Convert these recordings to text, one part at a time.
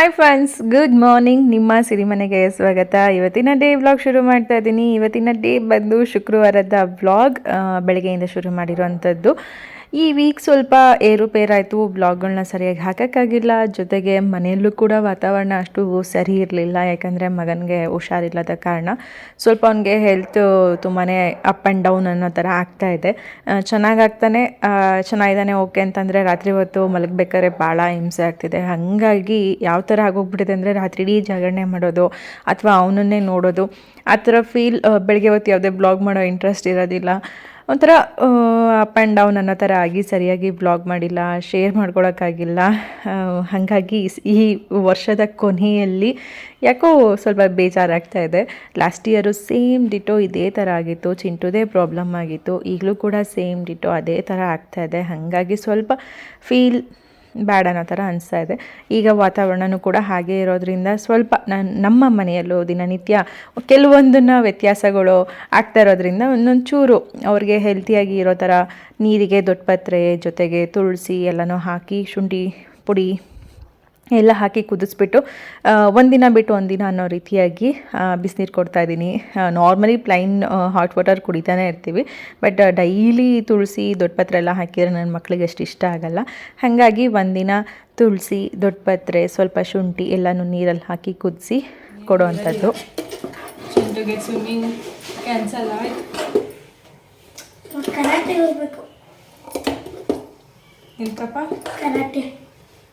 Hi friends good morning ನಿಮ್ಮ ಸಿರಿಮನೆಗೆ ಸ್ವಾಗತ. ಇವತ್ತಿನ ಡೇ ವ್ಲಾಗ್ ಶುರು ಮಾಡ್ತಾ ಇದ್ದೀನಿ. ಇವತ್ತಿನ ಡೇ ಬಂದು ಶುಕ್ರವಾರದ ವ್ಲಾಗ್ ಬೆಳಗ್ಗೆಯಿಂದ ಶುರು ಮಾಡಿರುವಂಥದ್ದು. ಈ ವೀಕ್ ಸ್ವಲ್ಪ ಏರುಪೇರಾಯಿತು ಬ್ಲಾಗ್ಗಳನ್ನ ಸರಿಯಾಗಿ ಹಾಕೋಕ್ಕಾಗಿಲ್ಲ. ಜೊತೆಗೆ ಮನೆಯಲ್ಲೂ ಕೂಡ ವಾತಾವರಣ ಅಷ್ಟು ಸರಿ ಇರಲಿಲ್ಲ, ಯಾಕಂದರೆ ಮಗನಿಗೆ ಹುಷಾರಿಲ್ಲದ ಕಾರಣ. ಸ್ವಲ್ಪ ಅವನಿಗೆ ಹೆಲ್ತ್ ತುಂಬಾ ಅಪ್ ಆ್ಯಂಡ್ ಡೌನ್ ಅನ್ನೋ ಥರ ಆಗ್ತಾ ಇದೆ. ಚೆನ್ನಾಗಾಗ್ತಾನೆ ಚೆನ್ನಾಗಿದ್ದಾನೆ ಓಕೆ ಅಂತಂದರೆ ರಾತ್ರಿ ಹೊತ್ತು ಮಲಗಬೇಕಾದ್ರೆ ಭಾಳ ಹಿಂಸೆ ಆಗ್ತಿದೆ. ಹಾಗಾಗಿ ಯಾವ ಥರ ಆಗೋಗ್ಬಿಟ್ಟಿದೆ ಅಂದರೆ ರಾತ್ರಿ ಇಡೀ ಜಾಗರಣೆ ಮಾಡೋದು ಅಥವಾ ಅವನನ್ನೇ ನೋಡೋದು. ಆ ಥರ ಫೀಲ್ ಬೆಳಗ್ಗೆ ಹೊತ್ತು ಯಾವುದೇ ಬ್ಲಾಗ್ ಮಾಡೋ ಇಂಟ್ರೆಸ್ಟ್ ಇರೋದಿಲ್ಲ. ಒಂಥರ ಅಪ್ ಆ್ಯಂಡ್ ಡೌನ್ ಅನ್ನೋ ಥರ ಆಗಿ ಸರಿಯಾಗಿ ಬ್ಲಾಗ್ ಮಾಡಿಲ್ಲ ಶೇರ್ ಮಾಡ್ಕೊಳಕ್ಕಾಗಿಲ್ಲ. ಹಾಗಾಗಿ ಈ ವರ್ಷದ ಕೊನೆಯಲ್ಲಿ ಯಾಕೋ ಸ್ವಲ್ಪ ಬೇಜಾರಾಗ್ತಾ ಇದೆ. ಲಾಸ್ಟ್ ಇಯರು ಸೇಮ್ ಡಿಟೋ ಇದೇ ಥರ ಆಗಿತ್ತು, ಚಿಂಟುದೇ ಪ್ರಾಬ್ಲಮ್ ಆಗಿತ್ತು. ಈಗಲೂ ಕೂಡ ಸೇಮ್ ಡಿಟೋ ಅದೇ ಥರ ಆಗ್ತಾ ಇದೆ. ಹಾಗಾಗಿ ಸ್ವಲ್ಪ ಫೀಲ್ ಬ್ಯಾಡ್ ಅನ್ನೋ ಥರ ಅನಿಸ್ತಾ ಇದೆ. ಈಗ ವಾತಾವರಣನೂ ಕೂಡ ಹಾಗೆ ಇರೋದ್ರಿಂದ ಸ್ವಲ್ಪ ನಮ್ಮ ಮನೆಯಲ್ಲೂ ದಿನನಿತ್ಯ ಕೆಲವೊಂದನ್ನು ವ್ಯತ್ಯಾಸಗಳು ಆಗ್ತಾ ಇರೋದ್ರಿಂದ ಒಂದೊಂದು ಚೂರು ಅವ್ರಿಗೆ ಹೆಲ್ತಿಯಾಗಿ ಇರೋ ಥರ ನೀರಿಗೆ ದೊಡ್ಡಪತ್ರೆ ಜೊತೆಗೆ ತುಳಸಿ ಎಲ್ಲನೂ ಹಾಕಿ ಶುಂಠಿ ಪುಡಿ ಎಲ್ಲ ಹಾಕಿ ಕುದಿಸ್ಬಿಟ್ಟು ಒಂದಿನ ಬಿಟ್ಟು ಒಂದಿನ ಅನ್ನೋ ರೀತಿಯಾಗಿ ಬಿಸಿನೀರು ಕೊಡ್ತಾ ಇದ್ದೀನಿ. ನಾರ್ಮಲಿ ಪ್ಲೈನ್ ಹಾಟ್ ವಾಟರ್ ಕುಡಿತಾನೆ ಇರ್ತೀವಿ ಬಟ್ ಡೈಲಿ ತುಳಸಿ ದೊಡ್ಡಪತ್ರೆ ಎಲ್ಲ ಹಾಕಿದರೆ ನನ್ನ ಮಕ್ಕಳಿಗೆ ಅಷ್ಟು ಇಷ್ಟ ಆಗಲ್ಲ. ಹಾಗಾಗಿ ಒಂದಿನ ತುಳಸಿ ದೊಡ್ಡಪತ್ರೆ ಸ್ವಲ್ಪ ಶುಂಠಿ ಎಲ್ಲನೂ ನೀರಲ್ಲಿ ಹಾಕಿ ಕುದಿಸಿ ಕೊಡುವಂಥದ್ದು. ಚಿಂಟುಗೆ ಸ್ವಿಮ್ಮಿಂಗ್ ಕ್ಯಾನ್ಸಲ್ ಆಯ್ತು. ಕರಾಟೆ.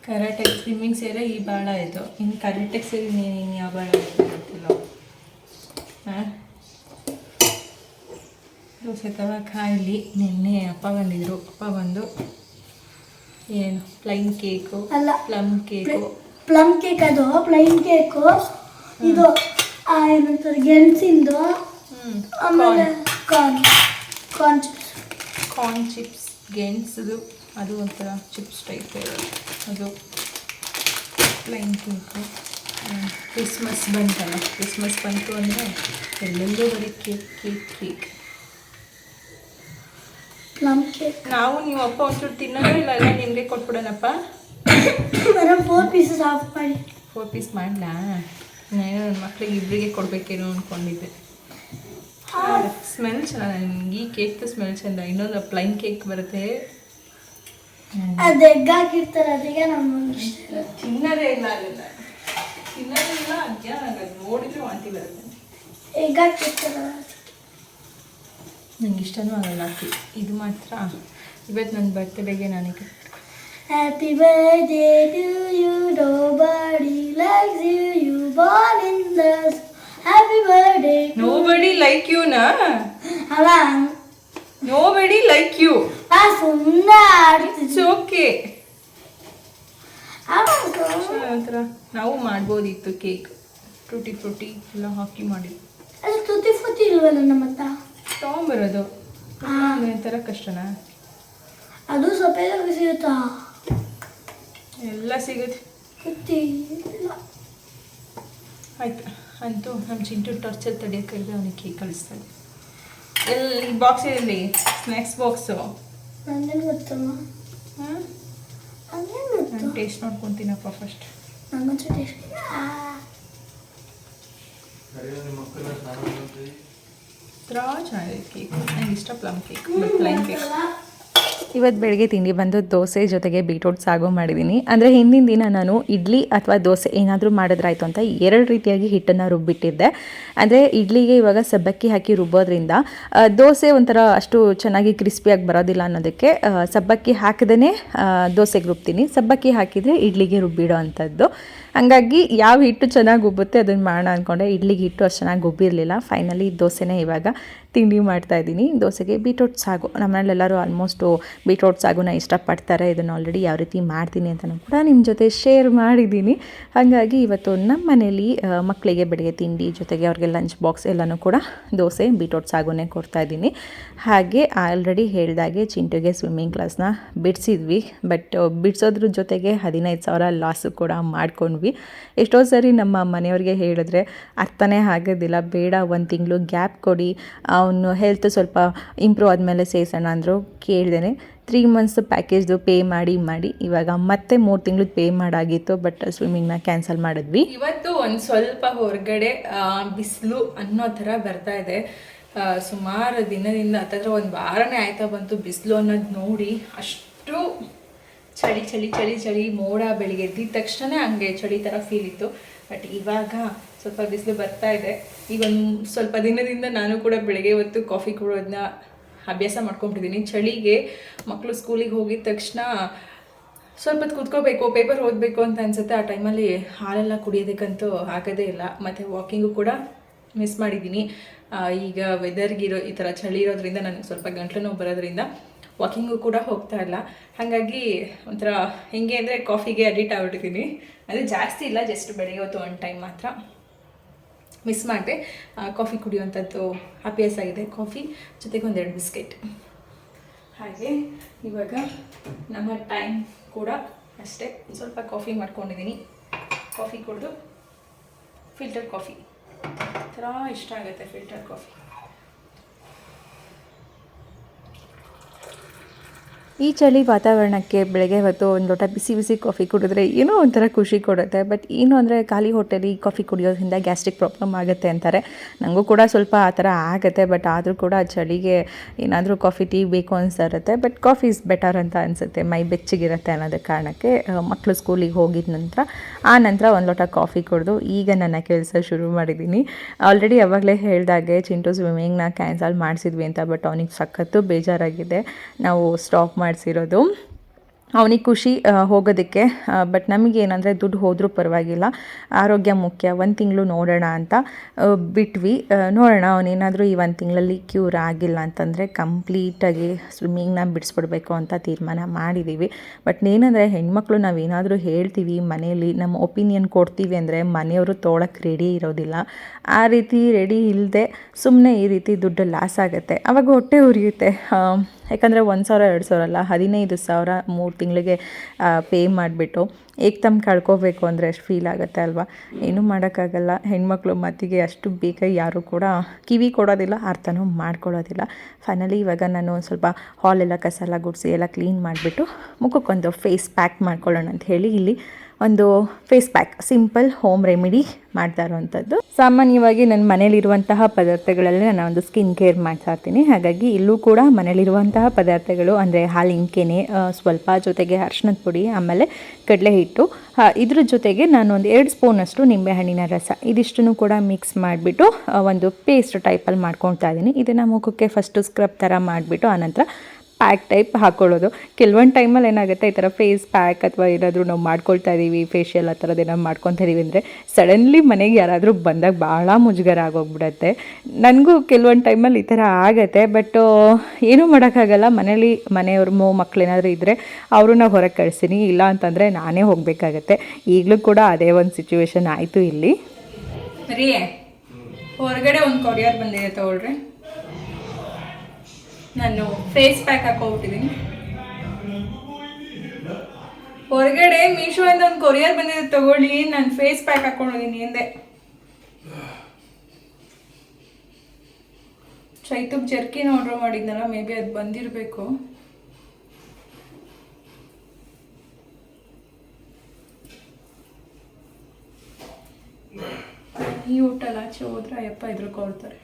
ಕರಾಟೆ ಸ್ವಿಮ್ಮಿಂಗ್ ಸೇರೆ ಈ ಬಾಳ ಆಯಿತು ಇನ್ನು ಕರಾಟೆಗೆ ಸೇರಿ ನೀನು ಇನ್ನು ಯಾವ ಬಾಳ ಗೊತ್ತಿಲ್ಲ. ಹಾಂ ದೋಸೆ ತವ ಕಾಯಿಲಿ ನಿನ್ನೆ ಅಪ್ಪ ಬಂದಿದ್ರು. ಅಪ್ಪ ಬಂದು ಏನು? ಪ್ಲೈನ್ ಕೇಕು ಅಲ್ಲ ಪ್ಲಮ್ ಕೇಕು. ಪ್ಲಮ್ ಕೇಕ್ ಅದು ಪ್ಲೈನ್ ಕೇಕು. ಇದು ಏನಂತಾರೆ ಗೆಣಸಿಂದು. ಆಮೇಲೆ corn corn chips corn chips ಗೆಣಸದು. ಅದು ಒಂಥರ ಚಿಪ್ಸ್ ಟೈಪ್ ಅದು ಪ್ಲೈನ್ ಕೇಕು ಕ್ರಿಸ್ಮಸ್ ಬಂತಲ್ಲ ಕ್ರಿಸ್ಮಸ್ ಬಂತು ಅಂದರೆ ಎಲ್ಲೆಲ್ಲೂ ಬರೀ cake cake cake plum cake ನಾವು ನೀವು ಅಪ್ಪ ಒಂಚೂರು ತಿನ್ನೋದೇ ಇಲ್ಲ ಎಲ್ಲ ನಿಮಗೆ ಕೊಟ್ಬಿಡೋಣಪ್ಪ ಮೇಡಮ್ ಫೋರ್ ಪೀಸಸ್ ಆಫ್ ಮಾಡಿ ಫೋರ್ ಪೀಸ್ ಮಾಡಲಾ? ನಾನು ನನ್ನ ಮಕ್ಕಳಿಗೆ ಇಬ್ಬರಿಗೆ ಕೊಡಬೇಕೇನೋ ಅಂದ್ಕೊಂಡಿದ್ದೆ ಸ್ಮೆಲ್ ಚೆನ್ನಾಗಿ ನನಗೆ ಈ ಕೇಕ್ದು ಸ್ಮೆಲ್ ಚೆಂದ ಇನ್ನೊಂದು ಪ್ಲೈನ್ ಕೇಕ್ ಬರುತ್ತೆ. ಅದು ಎಗ್ ಹಾಕಿರ್ತಾರೆ ಅದಕ್ಕೆ ನಮ್ಗೆ ಇಷ್ಟ ಇಲ್ಲ. ತಿನ್ನೋದೇ ಇಲ್ಲ ಅದನ್ನ ತಿನ್ನೋದೇ ಇಲ್ಲ ಅಜ್ಜ ನಂಗೆ ಅದು ನೋಡಿದ್ರೆ ವಾಂತಿ ಬರುತ್ತೆ. ಎಗ್ ಹಾಕಿರ್ತಾರೆ ನಂಗೆ ಇಷ್ಟನೂ ಆಗಲ್ಲ ಅಕ್ಕಿ ಇದು ಮಾತ್ರ. ಇವತ್ತು ನನ್ನ ಬರ್ತ್ಡೇಗೆ ನನಗೆ happy birthday to you nobody likes you you born in the happy birthday nobody like ಯುನಾ ಅಲ್ಲ ನೋ ಬಡಿ ಲೈಕ್ ಯು ಆ ಸುಮ್ಮನೆ ಇಟ್ಸ್ ಓಕೆ ಒಂಥರ ನಾವು ಮಾಡ್ಬೋದಿತ್ತು ಕೇಕ್. ಫ್ರೂಟಿ ಫ್ರೂಟಿ ಎಲ್ಲ ಹಾಕಿ ಮಾಡಿ. ಅದು ತುತಿ ಫುತಿ ಇಲ್ವಲ್ಲ ನಮ್ಮ ಹತ್ರ ತೊಗೊಂಬರೋದು ಒಂಥರ ಕಷ್ಟನಾ? ಅದು ಸೊಪ್ಪೆ ಸಿಗುತ್ತಾ? ಎಲ್ಲ ಸಿಗುತ್ತೆ. ಗೊತ್ತಿಲ್ಲ. ಆಯ್ತು. ಅಂತೂ ನಮ್ಮ ಚಿಂಟು ಟಾರ್ಚರ್ ತಡೆಯೋಕೆ ಅವನಿಗೆ ಕೇಕ್ ಕಳಿಸ್ತಾರೆ ಎಲ್ಲಿ ಬಾಕ್ಸ್ ಇರಲಿ ಸ್ನ್ಯಾಕ್ಸ್ ಬಾಕ್ಸು ನಂಗೇನು ಗೊತ್ತಮ್ಮ? ಹಾಂ? ನಂಗೇನು ಗೊತ್ತು? ನಾನು ಟೇಸ್ಟ್ ನೋಡ್ಕೊತೀನಪ್ಪ ಫಸ್ಟ್ ನಂಗೊಂಚೂರು ಟೇಸ್ಟ್ ಥರ ಚೆನ್ನಾಗಿದೆ ಕೇಕ್ ನಂಗೆ ಇಷ್ಟ ಪ್ಲಮ್ ಕೇಕ್ ಪ್ಲೈನ್ ಕೇಕ್ ಇವತ್ತು ಬೆಳಗ್ಗೆ ತಿಂಡಿ ಬಂದು ದೋಸೆ ಜೊತೆಗೆ ಬೀಟ್ರೋಟ್ ಸಾಗು ಮಾಡಿದ್ದೀನಿ ಅಂದರೆ ಹಿಂದಿನ ದಿನ ನಾನು ಇಡ್ಲಿ ಅಥವಾ ದೋಸೆ ಏನಾದರೂ ಮಾಡಿದ್ರಾಯ್ತು ಅಂತ ಎರಡು ರೀತಿಯಾಗಿ ಹಿಟ್ಟನ್ನು ರುಬ್ಬಿಟ್ಟಿದ್ದೆ. ಅಂದರೆ ಇಡ್ಲಿಗೆ ಇವಾಗ ಸಬ್ಬಕ್ಕಿ ಹಾಕಿ ರುಬ್ಬೋದ್ರಿಂದ ದೋಸೆ ಒಂಥರ ಅಷ್ಟು ಚೆನ್ನಾಗಿ ಕ್ರಿಸ್ಪಿಯಾಗಿ ಬರೋದಿಲ್ಲ ಅನ್ನೋದಕ್ಕೆ ಸಬ್ಬಕ್ಕಿ ಹಾಕದೇ ದೋಸೆಗೆ ರುಬ್ತೀನಿ. ಸಬ್ಬಕ್ಕಿ ಹಾಕಿದರೆ ಇಡ್ಲಿಗೆ ರುಬ್ಬಿಡೋ ಅಂಥದ್ದು. ಹಾಗಾಗಿ ಯಾವ ಹಿಟ್ಟು ಚೆನ್ನಾಗಿ ಉಬ್ಬುತ್ತೆ ಅದನ್ನು ಮಾಡೋಣ ಅಂದ್ಕೊಂಡೆ ಇಡ್ಲಿಗೆ ಹಿಟ್ಟು ಅಷ್ಟು ಚೆನ್ನಾಗಿ ಉಬ್ಬಿರಲಿಲ್ಲ. ಫೈನಲಿ ದೋಸೆನೇ ಇವಾಗ ತಿಂಡಿ ಮಾಡ್ತಾ ಇದ್ದೀನಿ. ದೋಸೆಗೆ ಬೀಟ್ರೋಟ್ ಸಾಗು. ನಮ್ಮನೇಲಿ ಎಲ್ಲರೂ ಆಲ್ಮೋಸ್ಟು ಬೀಟ್ರೋಟ್ ಸಾಗುನ ಇಷ್ಟಪಡ್ತಾರೆ. ಇದನ್ನು ಆಲ್ರೆಡಿ ಯಾವ ರೀತಿ ಮಾಡ್ತೀನಿ ಅಂತಲೂ ಕೂಡ ನಿಮ್ಮ ಜೊತೆ ಶೇರ್ ಮಾಡಿದ್ದೀನಿ. ಹಾಗಾಗಿ ಇವತ್ತು ನಮ್ಮ ಮನೇಲಿ ಮಕ್ಕಳಿಗೆ ಬೆಳಗ್ಗೆ ತಿಂಡಿ ಜೊತೆಗೆ ಅವ್ರಿಗೆ ಲಂಚ್ ಬಾಕ್ಸ್ ಎಲ್ಲನೂ ಕೂಡ ದೋಸೆ ಬೀಟ್ರೋಟ್ ಸಾಗುನೇ ಕೊಡ್ತಾ ಇದ್ದೀನಿ. ಹಾಗೆ ಆಲ್ರೆಡಿ ಹೇಳಿದಾಗೆ ಚಿಂಟುಗೆ ಸ್ವಿಮ್ಮಿಂಗ್ ಕ್ಲಾಸ್ನ ಬಿಡಿಸಿದ್ವಿ. ಬಟ್ ಬಿಡಿಸೋದ್ರ ಜೊತೆಗೆ ಹದಿನೈದು ಸಾವಿರ ಲಾಸು ಕೂಡ ಮಾಡ್ಕೊಂಡ್ವಿ. ಎಷ್ಟೋ ಸರಿ ನಮ್ಮ ಮನೆಯವ್ರಿಗೆ ಹೇಳಿದ್ರೆ ಅರ್ಥನೇ ಆಗೋದಿಲ್ಲ. ಬೇಡ, ಒಂದು ತಿಂಗಳು ಗ್ಯಾಪ್ ಕೊಡಿ. ಅವನು ಹೆಲ್ತ್ ಸ್ವಲ್ಪ ಇಂಪ್ರೂವ್ ಆದಮೇಲೆ ಸೇರಿಸೋಣ ಅಂದರು ಕೇಳ್ದೇನೆ. ತ್ರೀ ಮಂತ್ಸ್ ಪ್ಯಾಕೇಜ್ದು ಪೇ ಮಾಡಿ ಮಾಡಿ. ಇವಾಗ ಮತ್ತೆ ಮೂರು ತಿಂಗಳು ಪೇ ಮಾಡಾಗಿತ್ತು ಬಟ್ ಸ್ವಿಮ್ಮಿಂಗ್ನ ಕ್ಯಾನ್ಸಲ್ ಮಾಡಿದ್ವಿ. ಇವತ್ತು ಒಂದು ಸ್ವಲ್ಪ ಹೊರಗಡೆ ಬಿಸಿಲು ಅನ್ನೋ ಥರ ಬರ್ತಾ ಇದೆ. ಸುಮಾರು ದಿನದಿಂದ, ಹತ್ತತ್ರ ಒಂದು ವಾರನೇ ಆಯ್ತಾ ಬಂತು ಬಿಸಿಲು ಅನ್ನೋದು ನೋಡಿ. ಅಷ್ಟು ಚಳಿ ಚಳಿ ಚಳಿ ಚಳಿ ಮೋಡ ಬೆಳಿಗ್ಗೆ ಎದ್ದಿದ ತಕ್ಷಣ ಹಂಗೆ ಚಳಿ ಥರ ಫೀಲ್ ಇತ್ತು. ಬಟ್ ಇವಾಗ ಸ್ವಲ್ಪ ಬಿಸಿಲು ಬರ್ತಾ ಇದೆ. ಈಗ ಒಂದು ಸ್ವಲ್ಪ ದಿನದಿಂದ ನಾನು ಕೂಡ ಬೆಳಗ್ಗೆ ಹೊತ್ತು ಕಾಫಿ ಕುಡೋದನ್ನ ಅಭ್ಯಾಸ ಮಾಡ್ಕೊಂಬಿಟ್ಟಿದ್ದೀನಿ ಚಳಿಗೆ ಮಕ್ಕಳು ಸ್ಕೂಲಿಗೆ ಹೋಗಿದ ತಕ್ಷಣ ಸ್ವಲ್ಪ ಕೂತ್ಕೋಬೇಕು ಪೇಪರ್ ಓದಬೇಕು ಅಂತ ಅನ್ಸುತ್ತೆ. ಆ ಟೈಮಲ್ಲಿ ಹಾಲೆಲ್ಲ ಕುಡಿಯೋದಕ್ಕಂತೂ ಆಗೋದೇ ಇಲ್ಲ. ಮತ್ತು ವಾಕಿಂಗು ಕೂಡ ಮಿಸ್ ಮಾಡಿದ್ದೀನಿ ಈಗ ವೆದರ್ಗಿರೋ ಈ ಥರ ಚಳಿ ಇರೋದ್ರಿಂದ ನನಗೆ ಸ್ವಲ್ಪ ಗಂಟ್ಲು ನೋವು ಬರೋದ್ರಿಂದ ವಾಕಿಂಗು ಕೂಡ ಹೋಗ್ತಾ ಇಲ್ಲ. ಹಾಗಾಗಿ ಒಂಥರ ಹೆಂಗೆ ಅಂದರೆ ಕಾಫಿಗೆ ಅಡಿಟ್ ಆಗ್ಬಿಟ್ಟಿದ್ದೀನಿ ಅಂದರೆ ಜಾಸ್ತಿ ಇಲ್ಲ ಜಸ್ಟ್ ಬೆಳಗ್ಗೆ ಹೊತ್ತು ಒಂದು ಟೈಮ್ ಮಾತ್ರ. ಮಿಸ್ ಮಾಡಿದೆ. ಕಾಫಿ ಕುಡಿಯುವಂಥದ್ದು ಅಭ್ಯಾಸ ಆಗಿದೆ. ಕಾಫಿ ಜೊತೆಗೆ ಒಂದೆರಡು ಬಿಸ್ಕೆಟ್ ಹಾಗೆ, ಇವಾಗ ನಮ್ಮ ಟೈಮ್ ಕೂಡ ಅಷ್ಟೇ. ಸ್ವಲ್ಪ ಕಾಫಿ ಮಾಡ್ಕೊಂಡಿದ್ದೀನಿ ಕಾಫಿ ಕುಡಿದು ಫಿಲ್ಟರ್ ಕಾಫಿ ಥರ ಇಷ್ಟ ಆಗುತ್ತೆ ಫಿಲ್ಟರ್ ಕಾಫಿ ಈ ಚಳಿ ವಾತಾವರಣಕ್ಕೆ ಬೆಳಗ್ಗೆ ಹೊತ್ತು ಒಂದು ಲೋಟ ಬಿಸಿ ಬಿಸಿ ಕಾಫಿ ಕುಡಿದ್ರೆ ಏನೋ ಒಂಥರ ಖುಷಿ ಕೊಡುತ್ತೆ. ಬಟ್ ಏನು ಅಂದರೆ ಖಾಲಿ ಹೊಟ್ಟೆಲಿ ಕಾಫಿ ಕುಡಿಯೋದ್ರಿಂದ ಗ್ಯಾಸ್ಟ್ರಿಕ್ ಪ್ರಾಬ್ಲಮ್ ಆಗುತ್ತೆ ಅಂತಾರೆ. ನನಗೂ ಕೂಡ ಸ್ವಲ್ಪ ಆ ಥರ ಆಗುತ್ತೆ ಬಟ್ ಆದರೂ ಕೂಡ ಚಳಿಗೆ ಏನಾದರೂ ಕಾಫಿ, ಟೀ ಬೇಕು ಅನಿಸ್ತಾ ಇರುತ್ತೆ ಬಟ್ ಕಾಫಿ ಇಸ್ ಬೆಟರ್ ಅಂತ ಅನಿಸುತ್ತೆ, ಮೈ ಬೆಚ್ಚಗಿರುತ್ತೆ ಅನ್ನೋದಕ್ಕೆ ಕಾರಣಕ್ಕೆ. ಮಕ್ಕಳು ಸ್ಕೂಲಿಗೆ ಹೋಗಿದ ನಂತರ, ಆ ನಂತರ ಒಂದು ಲೋಟ ಕಾಫಿ ಕುಡಿದು ಈಗ ನನ್ನ ಕೆಲಸ ಶುರು ಮಾಡಿದ್ದೀನಿ ಆಲ್ರೆಡಿ ಯಾವಾಗಲೇ ಹೇಳಿದಾಗೆ ಚಿಂಟು ಸ್ವಿಮ್ಮಿಂಗ್ನ ಕ್ಯಾನ್ಸಲ್ ಮಾಡಿಸಿದ್ವಿ ಅಂತ ಬಟ್ ಅವನಿಗೆ ಸಖತ್ತು ಬೇಜಾರಾಗಿದೆ. ನಾವು ಸ್ಟಾಪ್ ಮಾಡಿಸಿರೋದು. ಅವನಿಗೆ ಖುಷಿ ಹೋಗೋದಕ್ಕೆ ಬಟ್ ನಮಗೇನಂದರೆ ದುಡ್ಡು ಹೋದರೂ ಪರವಾಗಿಲ್ಲ. ಆರೋಗ್ಯ ಮುಖ್ಯ, ಒಂದು ತಿಂಗಳು ನೋಡೋಣ ಅಂತ ಬಿಟ್ವಿ. ನೋಡೋಣ, ಅವನೇನಾದರೂ ಈ ಒಂದು ತಿಂಗಳಲ್ಲಿ ಕ್ಯೂರ್ ಆಗಿಲ್ಲ ಅಂತಂದರೆ ಕಂಪ್ಲೀಟಾಗಿ ಸ್ವಿಮ್ಮಿಂಗ್ನ ಬಿಡಿಸ್ಬಿಡ್ಬೇಕು ಅಂತ ತೀರ್ಮಾನ ಮಾಡಿದ್ದೀವಿ ಬಟ್ ಏನಂದರೆ ಹೆಣ್ಮಕ್ಳು ನಾವೇನಾದರೂ ಹೇಳ್ತೀವಿ ಮನೆಯಲ್ಲಿ, ನಮ್ಮ ಒಪಿನಿಯನ್ ಕೊಡ್ತೀವಿ ಅಂದರೆ ಮನೆಯವರು ತೊಗೊಳಕ್ಕೆ ರೆಡಿ ಇರೋದಿಲ್ಲ. ಆ ರೀತಿ ರೆಡಿ ಇಲ್ಲದೆ ಸುಮ್ಮನೆ ಈ ರೀತಿ ದುಡ್ಡು ಲಾಸ್ ಆಗುತ್ತೆ. ಆವಾಗ ಹೊಟ್ಟೆ ಉರಿಯುತ್ತೆ. ಯಾಕಂದರೆ ಒಂದು ಸಾವಿರ, ಎರಡು ಸಾವಿರ ಅಲ್ಲ, ಹದಿನೈದು ಸಾವಿರ ಮೂರು ತಿಂಗಳಿಗೆ ಪೇ ಮಾಡಿಬಿಟ್ಟು ಏಕ್ದಮ್ ಕಳ್ಕೋಬೇಕು ಅಂದರೆ ಎಷ್ಟು ಫೀಲ್ ಆಗುತ್ತೆ ಅಲ್ವಾ? ಏನೂ ಮಾಡೋಕ್ಕಾಗಲ್ಲ. ಹೆಣ್ಮಕ್ಳು ಮತ್ತಿಗೆ ಅಷ್ಟು ಬೇಗ ಯಾರೂ ಕೂಡ ಕಿವಿ ಕೊಡೋದಿಲ್ಲ, ಅರ್ಥನೂ ಮಾಡ್ಕೊಳ್ಳೋದಿಲ್ಲ. ಫೈನಲಿ ಇವಾಗ ನಾನು ಒಂದು ಸ್ವಲ್ಪ ಹಾಲೆಲ್ಲ ಕಸ ಎಲ್ಲ ಗುಡಿಸಿ ಎಲ್ಲ ಕ್ಲೀನ್ ಮಾಡಿಬಿಟ್ಟು ಮುಖಕ್ಕೊಂದು ಫೇಸ್ ಪ್ಯಾಕ್ ಮಾಡ್ಕೊಳ್ಳೋಣ ಅಂತ ಹೇಳಿ ಇಲ್ಲಿ ಒಂದು face pack simple home remedy ಮಾಡ್ತಾ ಇರುವಂಥದ್ದು ಸಾಮಾನ್ಯವಾಗಿ ನನ್ನ ಮನೇಲಿರುವಂತಹ ಪದಾರ್ಥಗಳಲ್ಲಿ ನಾನು ಒಂದು ಸ್ಕಿನ್ ಕೇರ್ ಮಾಡ್ತಾ ಇರ್ತೀನಿ. ಹಾಗಾಗಿ ಇಲ್ಲೂ ಕೂಡ ಮನೇಲಿರುವಂತಹ ಪದಾರ್ಥಗಳು, ಅಂದರೆ ಹಾಲಿಂಕೆನೆ ಸ್ವಲ್ಪ ಜೊತೆಗೆ ಅರ್ಶಿನದ ಪುಡಿ, ಆಮೇಲೆ ಕಡಲೆ ಹಿಟ್ಟು ಇದ್ರ ಜೊತೆಗೆ ನಾನು ಒಂದು ಎರಡು ಸ್ಪೂನಷ್ಟು ನಿಂಬೆಹಣ್ಣಿನ ರಸ ಇದಿಷ್ಟನ್ನು ಕೂಡ ಮಿಕ್ಸ್ ಮಾಡಿಬಿಟ್ಟು ಒಂದು ಪೇಸ್ಟ್ ಟೈಪಲ್ಲಿ ಮಾಡ್ಕೊಳ್ತಾ ಇದ್ದೀನಿ. ಇದನ್ನು ಮುಖಕ್ಕೆ ಫಸ್ಟು ಸ್ಕ್ರಬ್ ಥರ ಮಾಡಿಬಿಟ್ಟು, ಆನಂತರ ಪ್ಯಾಕ್ ಟೈಪ್ ಹಾಕೊಳ್ಳೋದು. ಕೆಲವೊಂದು ಟೈಮಲ್ಲಿ ಏನಾಗುತ್ತೆ, ಈ ಥರ ಫೇಸ್ ಪ್ಯಾಕ್ ಅಥವಾ ಏನಾದರೂ ನಾವು ಮಾಡ್ಕೊಳ್ತಾ ಇದ್ದೀವಿ ಫೇಶಿಯಲ್ ಆ ಥರದ್ದು ಏನಾದ್ರು ಮಾಡ್ಕೊತಾ ಇದ್ದೀವಿ ಅಂದರೆ ಸಡನ್ಲಿ ಮನೆಗೆ ಯಾರಾದರೂ ಬಂದಾಗ ಭಾಳ ಮುಜುಗರ ಆಗೋಗ್ಬಿಡತ್ತೆ. ನನಗೂ ಕೆಲವೊಂದು ಟೈಮಲ್ಲಿ ಈ ಥರ ಆಗತ್ತೆ ಬಟ್ ಏನೂ ಮಾಡೋಕ್ಕಾಗಲ್ಲ. ಮನೇಲಿ ಮನೆಯವ್ರ ಮೋ, ಮಕ್ಳು ಏನಾದರೂ ಇದ್ದರೆ ಅವ್ರನ್ನ ಹೊರಗೆ ಕಳಿಸ್ತೀನಿ. ಇಲ್ಲ ಅಂತಂದರೆ ನಾನೇ ಹೋಗಬೇಕಾಗತ್ತೆ. ಈಗಲೂ ಕೂಡ ಅದೇ ಒಂದು ಸಿಚುವೇಶನ್ ಆಯಿತು ಇಲ್ಲಿ. ಹೊರಗಡೆ ಒಂದು ಕೊರಿಯರ್ ಬಂದಿದೆ ತಗೊಳ್ರಿ. ನಾನು ಫೇಸ್ ಪ್ಯಾಕ್ ಹಾಕೋಬಿಟ್ಟಿದ್ದೀನಿ ಹೊರಗಡೆ ಮೀಶೋಯಿಂದ ಒಂದು ಕೊರಿಯರ್ ಬಂದಿದೆ, ತಗೊಳ್ಳಿ. ನಾನು ಫೇಸ್ ಪ್ಯಾಕ್ ಹಾಕೊಂಡಿದ್ದೀನಿ ಹಿಂದೆ. ಚೈತುಕ್ ಜರ್ಕಿನ ಆರ್ಡರ್ ಮಾಡಿದ್ನಲ್ಲ ಮೇ ಬಿ ಅದು ಬಂದಿರಬೇಕು. ಈ ಊಟಲ್ಲಿ ಆಚೆ ಹೋದ್ರೆ ಅಯ್ಯಪ್ಪ ಎದುರ್ಕೊಳ್ತಾರೆ.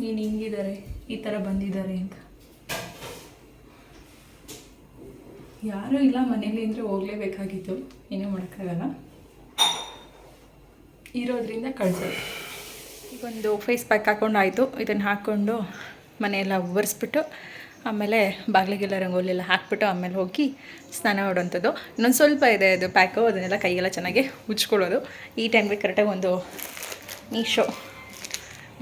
ನೀನು ಹಿಂಗಿದ್ದಾರೆ ಈ ಥರ ಬಂದಿದ್ದಾರೆ ಅಂತ. ಯಾರೂ ಇಲ್ಲ ಮನೇಲಿ ಅಂದರೆ ಹೋಗಲೇಬೇಕಾಗಿತ್ತು ಏನೂ ಮಾಡೋಕ್ಕಾಗಲ್ಲ. ಇರೋದ್ರಿಂದ ಕಳ್ಸೋದು. ಒಂದು ಫೇಸ್ ಪ್ಯಾಕ್ ಹಾಕ್ಕೊಂಡಾಯಿತು ಇದನ್ನು ಹಾಕ್ಕೊಂಡು ಮನೆಯೆಲ್ಲ ಒರೆಸ್ಬಿಟ್ಟು, ಆಮೇಲೆ ಬಾಗಿಲಿಗೆಲ್ಲ ರಂಗೋಲಿ ಎಲ್ಲ ಹಾಕ್ಬಿಟ್ಟು ಆಮೇಲೆ ಹೋಗಿ ಸ್ನಾನ ಮಾಡೋವಂಥದ್ದು ಇನ್ನೊಂದು ಸ್ವಲ್ಪ ಇದೆ ಅದು ಪ್ಯಾಕು ಅದನ್ನೆಲ್ಲ ಕೈಯೆಲ್ಲ ಚೆನ್ನಾಗಿ ಉಜ್ಕೊಳ್ಳೋದು. ಈ ಟೈಮ್ಗೆ ಕರೆಕ್ಟಾಗಿ ಒಂದು ಮೀಶೋ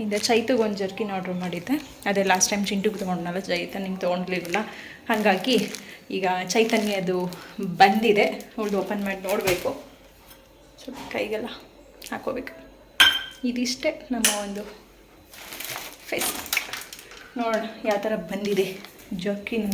ಇಂದ ಚೈತಗೆ ಒಂದು ಜರ್ಕಿನ್ ಆರ್ಡ್ರ್ ಮಾಡಿದ್ದೆ. ಅದೇ ಲಾಸ್ಟ್ ಟೈಮ್ ಚಿಂಟುಗೆ ತೊಗೊಂಡ್ನಲ್ಲ ನಿಮ್ಗೆ ತೊಗೊಂಡಿರಲಿಲ್ಲ. ಹಾಗಾಗಿ ಈಗ ಚೈತನ್ಯ ಅದು ಬಂದಿದೆ. ಉಳ್ದು ಓಪನ್ ಮಾಡಿ ನೋಡಬೇಕು. ಸ್ವಲ್ಪ ಕೈಗೆಲ್ಲ ಹಾಕೋಬೇಕು. ಇದಿಷ್ಟೇ ನಮ್ಮ ಒಂದು ಫೇಸ್ ನೋಡೋಣ ಯಾವ ಥರ ಬಂದಿದೆ ಜರ್ಕಿನ್.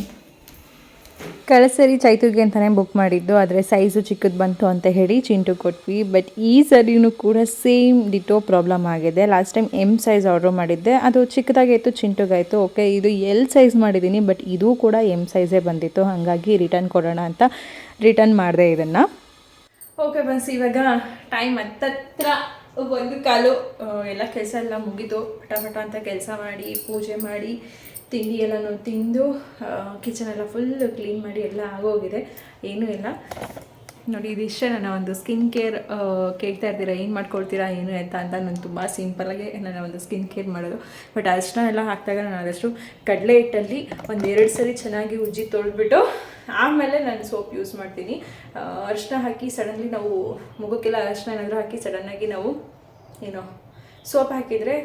ಕಳೆದ ಚೈತುಗೆ ಅಂತಲೇ ಬುಕ್ ಮಾಡಿದ್ದು, ಆದರೆ ಸೈಜು ಚಿಕ್ಕದು ಬಂತು ಅಂತ ಹೇಳಿ ಚಿಂಟು ಕೊಟ್ವಿ. ಬಟ್ ಈ ಸರಿನೂ ಕೂಡ ಸೇಮ್ ಡಿಟೋ ಪ್ರಾಬ್ಲಮ್ ಆಗಿದೆ. Last time M size order ಮಾಡಿದ್ದೆ. ಅದು ಚಿಕ್ಕದಾಗಿತ್ತು ಚಿಂಟುಗಾಯಿತು. ಓಕೆ ಇದು ಎಲ್ ಸೈಜ್ ಮಾಡಿದ್ದೀನಿ ಬಟ್ ಇದು ಕೂಡ ಎಂ ಸೈಜೇ ಬಂದಿತ್ತು. ಹಾಗಾಗಿ ರಿಟರ್ನ್ ಕೊಡೋಣ ಅಂತ ರಿಟರ್ನ್ ಮಾಡಿದೆ ಇದನ್ನು. ಓಕೆ ಬಸ್ ಇವಾಗ ಟೈಮ್ ಹತ್ತತ್ರ. ಒಂದು ಕಾಲು ಎಲ್ಲ ಕೆಲಸ ಎಲ್ಲ ಮುಗಿದು ಪಟ ಪಟ ಅಂತ ಕೆಲಸ ಮಾಡಿ, ಪೂಜೆ ಮಾಡಿ ತಿಂಡಿ ಎಲ್ಲನೂ ತಿಂದು ಕಿಚನ್ ಎಲ್ಲ ಫುಲ್ ಕ್ಲೀನ್ ಮಾಡಿ ಎಲ್ಲ ಆಗೋಗಿದೆ. ಏನೂ ಇಲ್ಲ. ನೋಡಿ ಇದಿಷ್ಟೇ ನನ್ನ ಒಂದು ಸ್ಕಿನ್ ಕೇರ್ ಕೇಳ್ತಾ ಇರ್ತೀರಾ, ಏನು ಮಾಡ್ಕೊಳ್ತೀರಾ, ಏನು ಅಂತ ಅಂತ ನಾನು ತುಂಬ ಸಿಂಪಲಾಗಿ ನನ್ನ ಒಂದು ಸ್ಕಿನ್ ಕೇರ್ ಮಾಡೋದು. ಬಟ್ ಅರಿಶಿನ ಎಲ್ಲ ಹಾಕಿದಾಗ ನಾನು ಆದಷ್ಟು ಕಡಲೆ ಹಿಟ್ಟಲ್ಲಿ ಒಂದು ಎರಡು ಸರಿ ಚೆನ್ನಾಗಿ ಉಜ್ಜಿ ತೊಳೆದ್ಬಿಟ್ಟು, ಆಮೇಲೆ ನಾನು ಸೋಪ್ ಯೂಸ್ ಮಾಡ್ತೀನಿ. ಅರಿಶಿನ ಹಾಕಿ ಸಡನ್ಲಿ ನಾವು ಮುಖಕ್ಕೆಲ್ಲ ಅರಿಶಿನ ಏನಾದರೂ ಹಾಕಿ ಸಡನ್ನಾಗಿ ನಾವು, ಏನೋ, ಸೋಪ್ ಹಾಕಿದರೆ